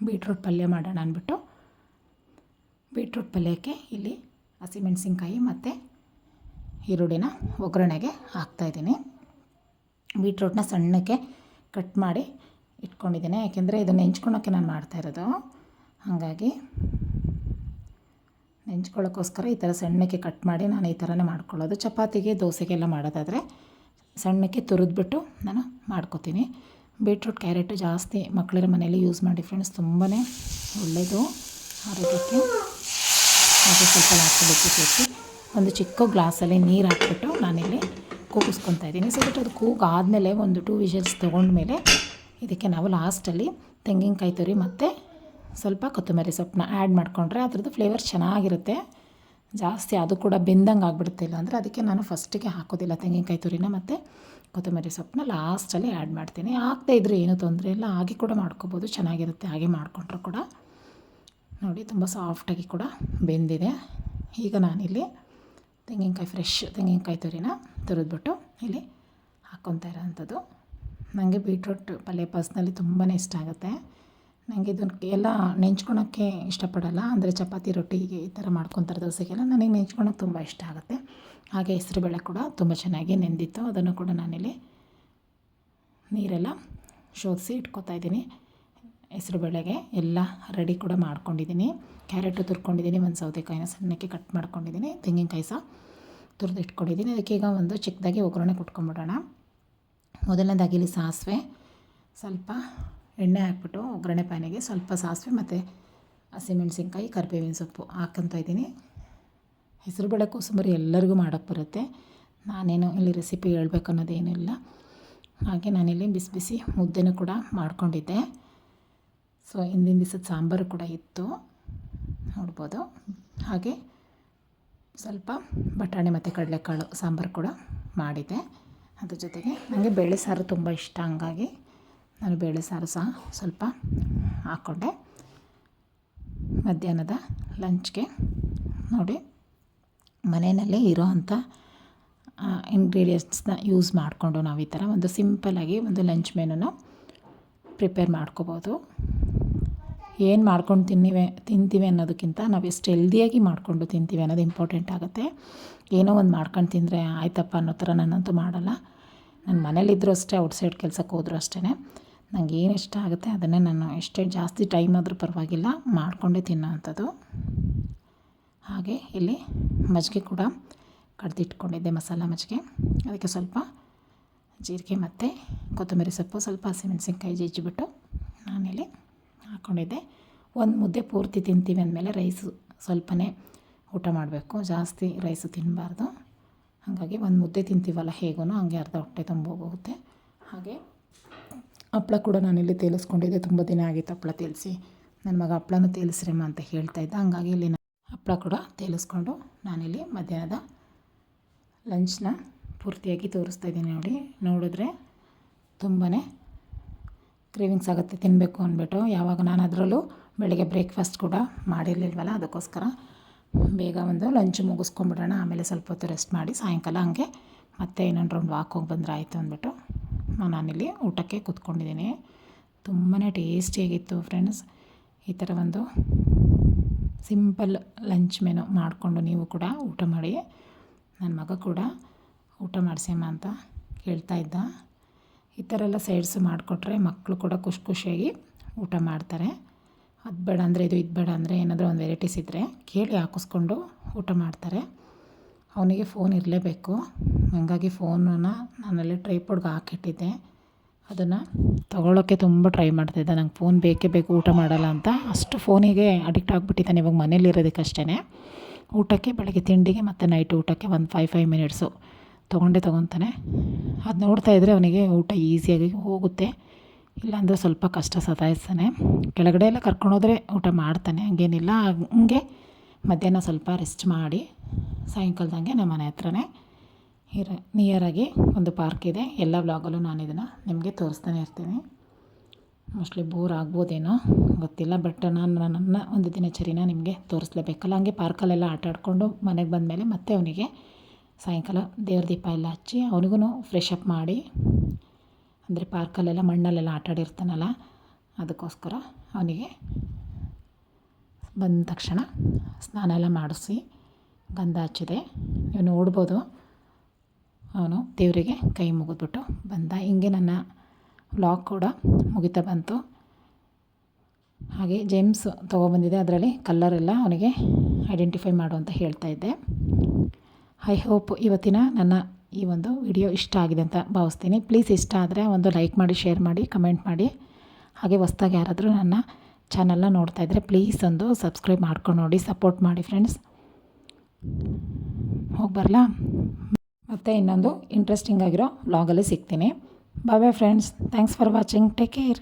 ಬೀಟ್ರೂಟ್ ಪಲ್ಯ ಮಾಡೋಣ ಅಂದ್ಬಿಟ್ಟು, ಬೀಟ್ರೂಟ್ ಪಲ್ಯಕ್ಕೆ ಇಲ್ಲಿ ಹಸಿಮೆಣಸಿನ್ಕಾಯಿ ಮತ್ತು ಈರುಳ್ಳಿನ ಒಗ್ಗರಣೆಗೆ ಹಾಕ್ತಾಯಿದ್ದೀನಿ ಬೀಟ್ರೂಟ್ನ ಸಣ್ಣಕ್ಕೆ ಕಟ್ ಮಾಡಿ ಇಟ್ಕೊಂಡಿದ್ದೀನಿ. ಯಾಕೆಂದರೆ ಇದನ್ನು ನೆಂಚ್ಕೊಳೋಕ್ಕೆ ನಾನು ಮಾಡ್ತಾ ಇರೋದು. ಹಾಗಾಗಿ ನೆಂಚ್ಕೊಳ್ಳೋಕ್ಕೋಸ್ಕರ ಈ ಥರ ಸಣ್ಣಕ್ಕೆ ಕಟ್ ಮಾಡಿ ನಾನು ಈ ಥರನೇ ಮಾಡ್ಕೊಳ್ಳೋದು. ಚಪಾತಿಗೆ, ದೋಸೆಗೆಲ್ಲ ಮಾಡೋದಾದರೆ ಸಣ್ಣಕ್ಕೆ ತುರಿದ್ಬಿಟ್ಟು ನಾನು ಮಾಡ್ಕೋತೀನಿ. ಬೀಟ್ರೂಟ್, ಕ್ಯಾರೆಟು ಜಾಸ್ತಿ ಮಕ್ಕಳಿರೋ ಮನೆಯಲ್ಲಿ ಯೂಸ್ ಮಾಡಿ ಫ್ರೆಂಡ್ಸ್. ತುಂಬಾ ಒಳ್ಳೆಯದು ಆರೋಗ್ಯಕ್ಕೆ ಹಾಗೆ ಸ್ವಲ್ಪ ಹಾಕ್ಕೊಬೇಕು ಸೇರಿಸಿ ಒಂದು ಚಿಕ್ಕ ಗ್ಲಾಸಲ್ಲಿ ನೀರು ಹಾಕ್ಬಿಟ್ಟು ನಾನಿಲ್ಲಿ ಕೂಗಿಸ್ಕೊತಾ ಇದ್ದೀನಿ ಸೊ ಅದು ಕೂಗಾದಮೇಲೆ ಒಂದು ಟೂ ವಿಷಲ್ಸ್ ತೊಗೊಂಡ್ಮೇಲೆ ಇದಕ್ಕೆ ನಾವು ಲಾಸ್ಟಲ್ಲಿ ತೆಂಗಿನಕಾಯಿ ತುರಿ ಮತ್ತು ಸ್ವಲ್ಪ ಕೊತ್ತಂಬರಿ ಸೊಪ್ಪನ್ನ ಆ್ಯಡ್ ಮಾಡಿಕೊಂಡ್ರೆ ಅದ್ರದ್ದು ಫ್ಲೇವರ್ ಚೆನ್ನಾಗಿರುತ್ತೆ. ಜಾಸ್ತಿ ಅದು ಕೂಡ ಬೆಂದಂಗೆ ಆಗ್ಬಿಡುತ್ತೆ ಇಲ್ಲ ಅಂದರೆ ಅದಕ್ಕೆ ನಾನು ಫಸ್ಟಿಗೆ ಹಾಕೋದಿಲ್ಲ ತೆಂಗಿನಕಾಯಿ ತುರಿನ ಮತ್ತು ಕೊತ್ತಂಬರಿ ಸೊಪ್ಪನ್ನ ಲಾಸ್ಟಲ್ಲಿ ಆ್ಯಡ್ ಮಾಡ್ತೀನಿ. ಹಾಕ್ತಾ ಇದ್ದರೆ ಏನೂ ತೊಂದರೆ ಇಲ್ಲ, ಹಾಗೆ ಕೂಡ ಮಾಡ್ಕೋಬೋದು, ಚೆನ್ನಾಗಿರುತ್ತೆ ಹಾಗೆ ಮಾಡಿಕೊಂಡ್ರು ಕೂಡ. ನೋಡಿ, ತುಂಬ ಸಾಫ್ಟಾಗಿ ಕೂಡ ಬೆಂದಿದೆ. ಈಗ ನಾನಿಲ್ಲಿ ತೆಂಗಿನಕಾಯಿ ಫ್ರೆಶ್ ತೆಂಗಿನಕಾಯಿ ತುರಿನ ತುರಿದ್ಬಿಟ್ಟು ಇಲ್ಲಿ ಹಾಕ್ಕೊತಾ ಇರೋವಂಥದ್ದು. ನನಗೆ ಬೀಟ್ರೂಟ್ ಪಲ್ಯ ಪರ್ಸ್ನಲಿ ತುಂಬಾ ಇಷ್ಟ ಆಗುತ್ತೆ. ನನಗೆ ಇದನ್ನು ಎಲ್ಲ ನೆಂಚ್ಕೊಳಕ್ಕೆ ಇಷ್ಟಪಡಲ್ಲ, ಅಂದರೆ ಚಪಾತಿ ರೊಟ್ಟಿಗೆ ಈ ಥರ ಮಾಡ್ಕೊತಾರೆ ದೋಸೆಗೆಲ್ಲ ನನಗೆ ನೆಂಚ್ಕೊಳಕ್ಕೆ ತುಂಬ ಇಷ್ಟ ಆಗುತ್ತೆ. ಹಾಗೆ ಹೆಸರುಬೇಳೆ ಕೂಡ ತುಂಬ ಚೆನ್ನಾಗಿ ನೆಂದಿತ್ತು, ಅದನ್ನು ಕೂಡ ನಾನಿಲ್ಲಿ ನೀರೆಲ್ಲ ಶೋಧಿಸಿ ಇಟ್ಕೊತಾ ಇದ್ದೀನಿ. ಹೆಸ್ರುಬೇಳೆಗೆ ಎಲ್ಲ ರೆಡಿ ಕೂಡ ಮಾಡ್ಕೊಂಡಿದ್ದೀನಿ. ಕ್ಯಾರೆಟು ತುರ್ಕೊಂಡಿದ್ದೀನಿ, ಒಂದು ಸೌತೆಕಾಯಿನ ಸಣ್ಣಕ್ಕೆ ಕಟ್ ಮಾಡ್ಕೊಂಡಿದ್ದೀನಿ. ತೆಂಗಿನಕಾಯಿ ಸಹ ತುರಿದು ಇಟ್ಕೊಂಡಿದ್ದೀನಿ ಅದಕ್ಕೆ ಈಗ ಒಂದು ಚಿಕ್ಕದಾಗಿ ಒಗ್ಗರಣೆ ಕೊಟ್ಕೊಂಬಿಡೋಣ. ಮೊದಲನೇದಾಗಿ ಇಲ್ಲಿ ಸಾಸಿವೆ. ಸ್ವಲ್ಪ ಎಣ್ಣೆ ಹಾಕ್ಬಿಟ್ಟು ಒಗ್ಗರಣೆ ಪ್ಯಾನಿಗೆ ಸ್ವಲ್ಪ ಸಾಸಿವೆ ಮತ್ತು ಹಸಿಮೆಣಸಿನ್ಕಾಯಿ, ಕರಿಬೇವಿನ ಸೊಪ್ಪು ಹಾಕ್ಕೊಂತ ಇದ್ದೀನಿ. ಹೆಸರುಬೇಳೆ ಕೋಸಂಬರಿ ಎಲ್ಲರಿಗೂ ಮಾಡೋಕ್ಕೆ ಬರುತ್ತೆ. ನಾನೇನು ಇಲ್ಲಿ ರೆಸಿಪಿ ಹೇಳ್ಬೇಕು ಅನ್ನೋದೇನಿಲ್ಲ ಹಾಗೆ ನಾನಿಲ್ಲಿ ಬಿಸಿ ಬಿಸಿ ಮುದ್ದೆನೂ ಕೂಡ ಮಾಡ್ಕೊಂಡಿದ್ದೆ. ಸೊ, ಹಿಂದಿನ ದಿವಸದ ಸಾಂಬಾರು ಕೂಡ ಇತ್ತು. ನೋಡ್ಬೋದು. ಹಾಗೆ ಸ್ವಲ್ಪ ಬಟಾಣಿ ಮತ್ತು ಕಡಲೆಕಾಳು ಸಾಂಬಾರು ಕೂಡ ಮಾಡಿದೆ. ಅದ್ರ ಜೊತೆಗೆ ನನಗೆ ಬೇಳೆ ಸಾರು ತುಂಬ ಇಷ್ಟ. ಹಂಗಾಗಿ ನಾನು ಬೇಳೆ ಸಾರು ಸಹ ಸ್ವಲ್ಪ ಹಾಕ್ಕೊಂಡೆ ಮಧ್ಯಾಹ್ನದ ಲಂಚ್ಗೆ ನೋಡಿ, ಮನೆಯಲ್ಲಿ ಇರೋ ಅಂಥ ಇಂಗ್ರೀಡಿಯೆಂಟ್ಸ್ನ ಯೂಸ್ ಮಾಡಿಕೊಂಡು ನಾವು ಈ ಥರ ಒಂದು ಸಿಂಪಲ್ಲಾಗಿ ಒಂದು ಲಂಚ್ ಮೆನುನ ಪ್ರಿಪೇರ್ ಮಾಡ್ಕೋಬೋದು. ಏನು ಮಾಡ್ಕೊಂಡು ತಿನ್ನಿವೆ, ತಿಂತೀವಿ ಅನ್ನೋದಕ್ಕಿಂತ ನಾವು ಎಷ್ಟು ಹೆಲ್ದಿಯಾಗಿ ಮಾಡಿಕೊಂಡು ತಿಂತೀವಿ ಅನ್ನೋದು ಇಂಪಾರ್ಟೆಂಟ್ ಆಗುತ್ತೆ. ಏನೋ ಒಂದು ಮಾಡ್ಕೊಂಡು ತಿಂದರೆ ಆಯ್ತಪ್ಪ ಅನ್ನೋ ಥರ ನಾನಂತೂ ಮಾಡಲ್ಲ. ನನ್ನ ಮನೇಲಿದ್ದರೂ ಅಷ್ಟೇ ಔಟ್ಸೈಡ್ ಕೆಲಸಕ್ಕೆ ಹೋದರೂ ಅಷ್ಟೇ ನನಗೆ ಏನು ಇಷ್ಟ ಆಗುತ್ತೆ ಅದನ್ನೇ ನಾನು ಎಷ್ಟೇ ಜಾಸ್ತಿ ಟೈಮ್ ಆದರೂ ಪರವಾಗಿಲ್ಲ, ಮಾಡಿಕೊಂಡೇ ತಿನ್ನೋ ಅಂಥದ್ದು. ಹಾಗೆ ಇಲ್ಲಿ ಮಜ್ಜಿಗೆ ಕೂಡ ಕಡ್ದಿಟ್ಕೊಂಡಿದ್ದೆ ಮಸಾಲ ಮಜ್ಜಿಗೆ. ಅದಕ್ಕೆ ಸ್ವಲ್ಪ ಜೀರಿಗೆ ಮತ್ತು ಕೊತ್ತಂಬರಿ ಸೊಪ್ಪು, ಸ್ವಲ್ಪ ಹಸಿಮೆಣಸಿನ್ಕಾಯಿ ಜಜ್ಜಿಬಿಟ್ಟು ನಾನಿಲ್ಲಿ ಹಾಕ್ಕೊಂಡಿದ್ದೆ ಒಂದು ಮುದ್ದೆ ಪೂರ್ತಿ ತಿಂತೀವಿ ಅಂದಮೇಲೆ ರೈಸು ಸ್ವಲ್ಪನೇ ಊಟ ಮಾಡಬೇಕು. ಜಾಸ್ತಿ ರೈಸು ತಿನ್ನಬಾರ್ದು ಹಾಗಾಗಿ ಒಂದು ಮುದ್ದೆ ತಿಂತೀವಲ್ಲ ಹೇಗೂ ಹಂಗೆ ಅರ್ಧ ಹೊಟ್ಟೆ ತುಂಬೋಗುತ್ತೆ ಹಾಗೆ ಹಪ್ಳ ಕೂಡ ನಾನಿಲ್ಲಿ ತೇಲಿಸ್ಕೊಂಡಿದ್ದೆ. ತುಂಬ ದಿನ ಆಗಿತ್ತು ಹಪ್ಳ ತೇಲಿಸಿ. ನನ್ನ ಮಗ ಹಪ್ಳನೂ ತೇಲಿಸ್ರಮ್ಮ ಅಂತ ಹೇಳ್ತಾ ಇದ್ದ. ಹಂಗಾಗಿ ಇಲ್ಲಿ ನಾನು ಹಪ್ಳ ಕೂಡ ತೇಲಿಸ್ಕೊಂಡು ನಾನಿಲ್ಲಿ ಮಧ್ಯಾಹ್ನದ ಲಂಚ್ನ ಪೂರ್ತಿಯಾಗಿ ತೋರಿಸ್ತಾ ಇದ್ದೀನಿ ನೋಡಿ. ನೋಡಿದ್ರೆ ತುಂಬಾ ಕ್ರೇವಿಂಗ್ಸ್ ಆಗುತ್ತೆ ತಿನ್ನಬೇಕು ಅಂದ್ಬಿಟ್ಟು ಯಾವಾಗ ನಾನು ಅದರಲ್ಲೂ ಬೆಳಗ್ಗೆ ಬ್ರೇಕ್ಫಾಸ್ಟ್ ಕೂಡ ಮಾಡಿರಲಿಲ್ವಲ್ಲ ಅದಕ್ಕೋಸ್ಕರ. ಬೇಗ ಒಂದು ಲಂಚ್ ಮುಗಿಸ್ಕೊಂಡ್ಬಿಡೋಣ, ಆಮೇಲೆ ಸ್ವಲ್ಪ ಹೊತ್ತು ರೆಸ್ಟ್ ಮಾಡಿ ಸಾಯಂಕಾಲ ಹಂಗೆ ಮತ್ತೆ ಇನ್ನೊಂದು ರೌಂಡ್ ವಾಕ್ ಹೋಗಿ ಬಂದರೆ ಆಯಿತು ಅಂದ್ಬಿಟ್ಟು ನಾನಿಲ್ಲಿ ಊಟಕ್ಕೆ ಕೂತ್ಕೊಂಡಿದ್ದೀನಿ. ತುಂಬಾ ಟೇಸ್ಟಿಯಾಗಿತ್ತು ಫ್ರೆಂಡ್ಸ್. ಈ ಥರ ಒಂದು ಸಿಂಪಲ್ ಲಂಚ್ ಮೆನು ಮಾಡಿಕೊಂಡು ನೀವು ಕೂಡ ಊಟ ಮಾಡಿ. ನನ್ನ ಮಗ ಕೂಡ ಊಟ ಮಾಡಿಸ್ಯಮ್ಮ ಅಂತ ಕೇಳ್ತಾ ಇದ್ದ. ಈ ಥರ ಎಲ್ಲ ಸೈಡ್ಸ್ ಮಾಡಿಕೊಟ್ರೆ ಮಕ್ಕಳು ಕೂಡ ಖುಷಿ ಖುಷಿಯಾಗಿ ಊಟ ಮಾಡ್ತಾರೆ. ಅದು ಬೇಡ ಅಂದರೆ ಇದು ಇದು ಬೇಡ ಅಂದರೆ ಏನಾದರೂ ಒಂದು ವೆರೈಟೀಸ್ ಇದ್ದರೆ ಕೇಳಿ ಹಾಕಿಸ್ಕೊಂಡು ಊಟ ಮಾಡ್ತಾರೆ. ಅವನಿಗೆ ಫೋನ್ ಇರಲೇಬೇಕು. ಹಾಗಾಗಿ ಫೋನನ್ನು ನಾನಲ್ಲಿ ಟ್ರೈಪೋಡ್ಗೆ ಹಾಕಿಟ್ಟಿದ್ದೆ. ಅದನ್ನು ತೊಗೊಳೋಕ್ಕೆ ತುಂಬ ಟ್ರೈ ಮಾಡ್ತಿದ್ದೆ ನಂಗೆ ಫೋನ್ ಬೇಕೇ ಬೇಕು, ಊಟ ಮಾಡಲ್ಲ ಅಂತ. ಅಷ್ಟು ಫೋನಿಗೆ ಅಡಿಕ್ಟ್ ಆಗಿಬಿಟ್ಟಿದ್ದಾನೆ ಇವಾಗ ಮನೇಲಿರೋದಕ್ಕಷ್ಟೇ ಊಟಕ್ಕೆ ಬೆಳಗ್ಗೆ ತಿಂಡಿಗೆ ಮತ್ತು ನೈಟ್ ಊಟಕ್ಕೆ ಒಂದು ಫೈವ್ ಫೈವ್ ಮಿನಿಟ್ಸು ತೊಗೊಂಡೇ ತೊಗೊತಾನೆ. ಅದು ನೋಡ್ತಾ ಇದ್ದರೆ ಅವನಿಗೆ ಊಟ ಈಸಿಯಾಗಿ ಹೋಗುತ್ತೆ. ಇಲ್ಲಾಂದರೆ ಸ್ವಲ್ಪ ಕಷ್ಟ ಸತಾಯಿಸ್ತಾನೆ. ಕೆಳಗಡೆ ಎಲ್ಲ ಕರ್ಕೊಂಡೋದ್ರೆ ಊಟ ಮಾಡ್ತಾನೆ. ಹಂಗೇನಿಲ್ಲ. ಹಂಗೆ ಮಧ್ಯಾಹ್ನ ಸ್ವಲ್ಪ ರೆಸ್ಟ್ ಮಾಡಿ ಸಾಯಂಕಾಲದಂಗೆ ನಮ್ಮ ಮನೆ ಹತ್ರನೇ ಇರ ನಿಯರಾಗಿ ಒಂದು ಪಾರ್ಕ್ ಇದೆ. ಎಲ್ಲ ವ್ಲಾಗಲ್ಲೂ ನಾನು ಇದನ್ನು ನಿಮಗೆ ತೋರಿಸ್ತಾನೆ ಇರ್ತೀನಿ. ಮೋಸ್ಟ್ಲಿ ಬೋರ್ ಆಗ್ಬೋದೇನೋ ಗೊತ್ತಿಲ್ಲ ಬಟ್ ನಾನು ನನ್ನ ಒಂದು ದಿನಚರಿನ ನಿಮಗೆ ತೋರಿಸ್ಲೇಬೇಕಲ್ಲ. ಹಂಗೆ ಪಾರ್ಕಲ್ಲೆಲ್ಲ ಆಟ ಆಡಿಕೊಂಡು ಮನೆಗೆ ಬಂದಮೇಲೆ ಮತ್ತೆ ಅವನಿಗೆ ಸಾಯಂಕಾಲ ದೇವ್ರ ದೀಪ ಎಲ್ಲ ಹಚ್ಚಿ ಅವನಿಗೂ ಫ್ರೆಶ್ ಅಪ್ ಮಾಡಿ, ಅಂದರೆ ಪಾರ್ಕಲ್ಲೆಲ್ಲ ಮಣ್ಣಲ್ಲೆಲ್ಲ ಆಟಾಡಿರ್ತಾನಲ್ಲ ಅದಕ್ಕೋಸ್ಕರ ಅವನಿಗೆ ಬಂದ ತಕ್ಷಣ ಸ್ನಾನ ಎಲ್ಲ ಮಾಡಿಸಿ ಗಂಧ ಹಚ್ಚಿದೆ. ನೀವು ನೋಡ್ಬೋದು, ಅವನು ದೇವರಿಗೆ ಕೈ ಮುಗಿದ್ಬಿಟ್ಟು ಬಂದ. ಹಿಂಗೆ ನನ್ನ ವ್ಲಾಗ್ ಕೂಡ ಮುಗಿತಾ ಬಂತು. ಹಾಗೆ ಜೇಮ್ಸ್ ತೊಗೊಬಂದಿದೆ ಅದರಲ್ಲಿ ಕಲ್ಲರೆಲ್ಲ ಅವನಿಗೆ ಐಡೆಂಟಿಫೈ ಮಾಡು ಅಂತ ಹೇಳ್ತಾ ಇದ್ದೆ. ಐ ಹೋಪ್ ಇವತ್ತಿನ ನನ್ನ ಈ ಒಂದು ವಿಡಿಯೋ ಇಷ್ಟ ಆಗಿದೆ ಅಂತ ಭಾವಿಸ್ತೀನಿ. ಪ್ಲೀಸ್ ಇಷ್ಟ ಆದರೆ ಒಂದು ಲೈಕ್ ಮಾಡಿ ಶೇರ್ ಮಾಡಿ ಕಮೆಂಟ್ ಮಾಡಿ. ಹಾಗೆ ಹೊಸ್ದಾಗಿ ಯಾರಾದರೂ ನನ್ನ ಚಾನಲ್ನ ನೋಡ್ತಾ ಇದ್ದರೆ ಪ್ಲೀಸ್ ಒಂದು ಸಬ್ಸ್ಕ್ರೈಬ್ ಮಾಡ್ಕೊಂಡು ನೋಡಿ ಸಪೋರ್ಟ್ ಮಾಡಿ ಫ್ರೆಂಡ್ಸ್ ಹೋಗಿ ಬರಲಾ? ಮತ್ತು ಇನ್ನೊಂದು ಇಂಟ್ರೆಸ್ಟಿಂಗ್ ಆಗಿರೋ ವ್ಲಾಗಲ್ಲಿ ಸಿಗ್ತೀನಿ. Bye friends thanks for watching take care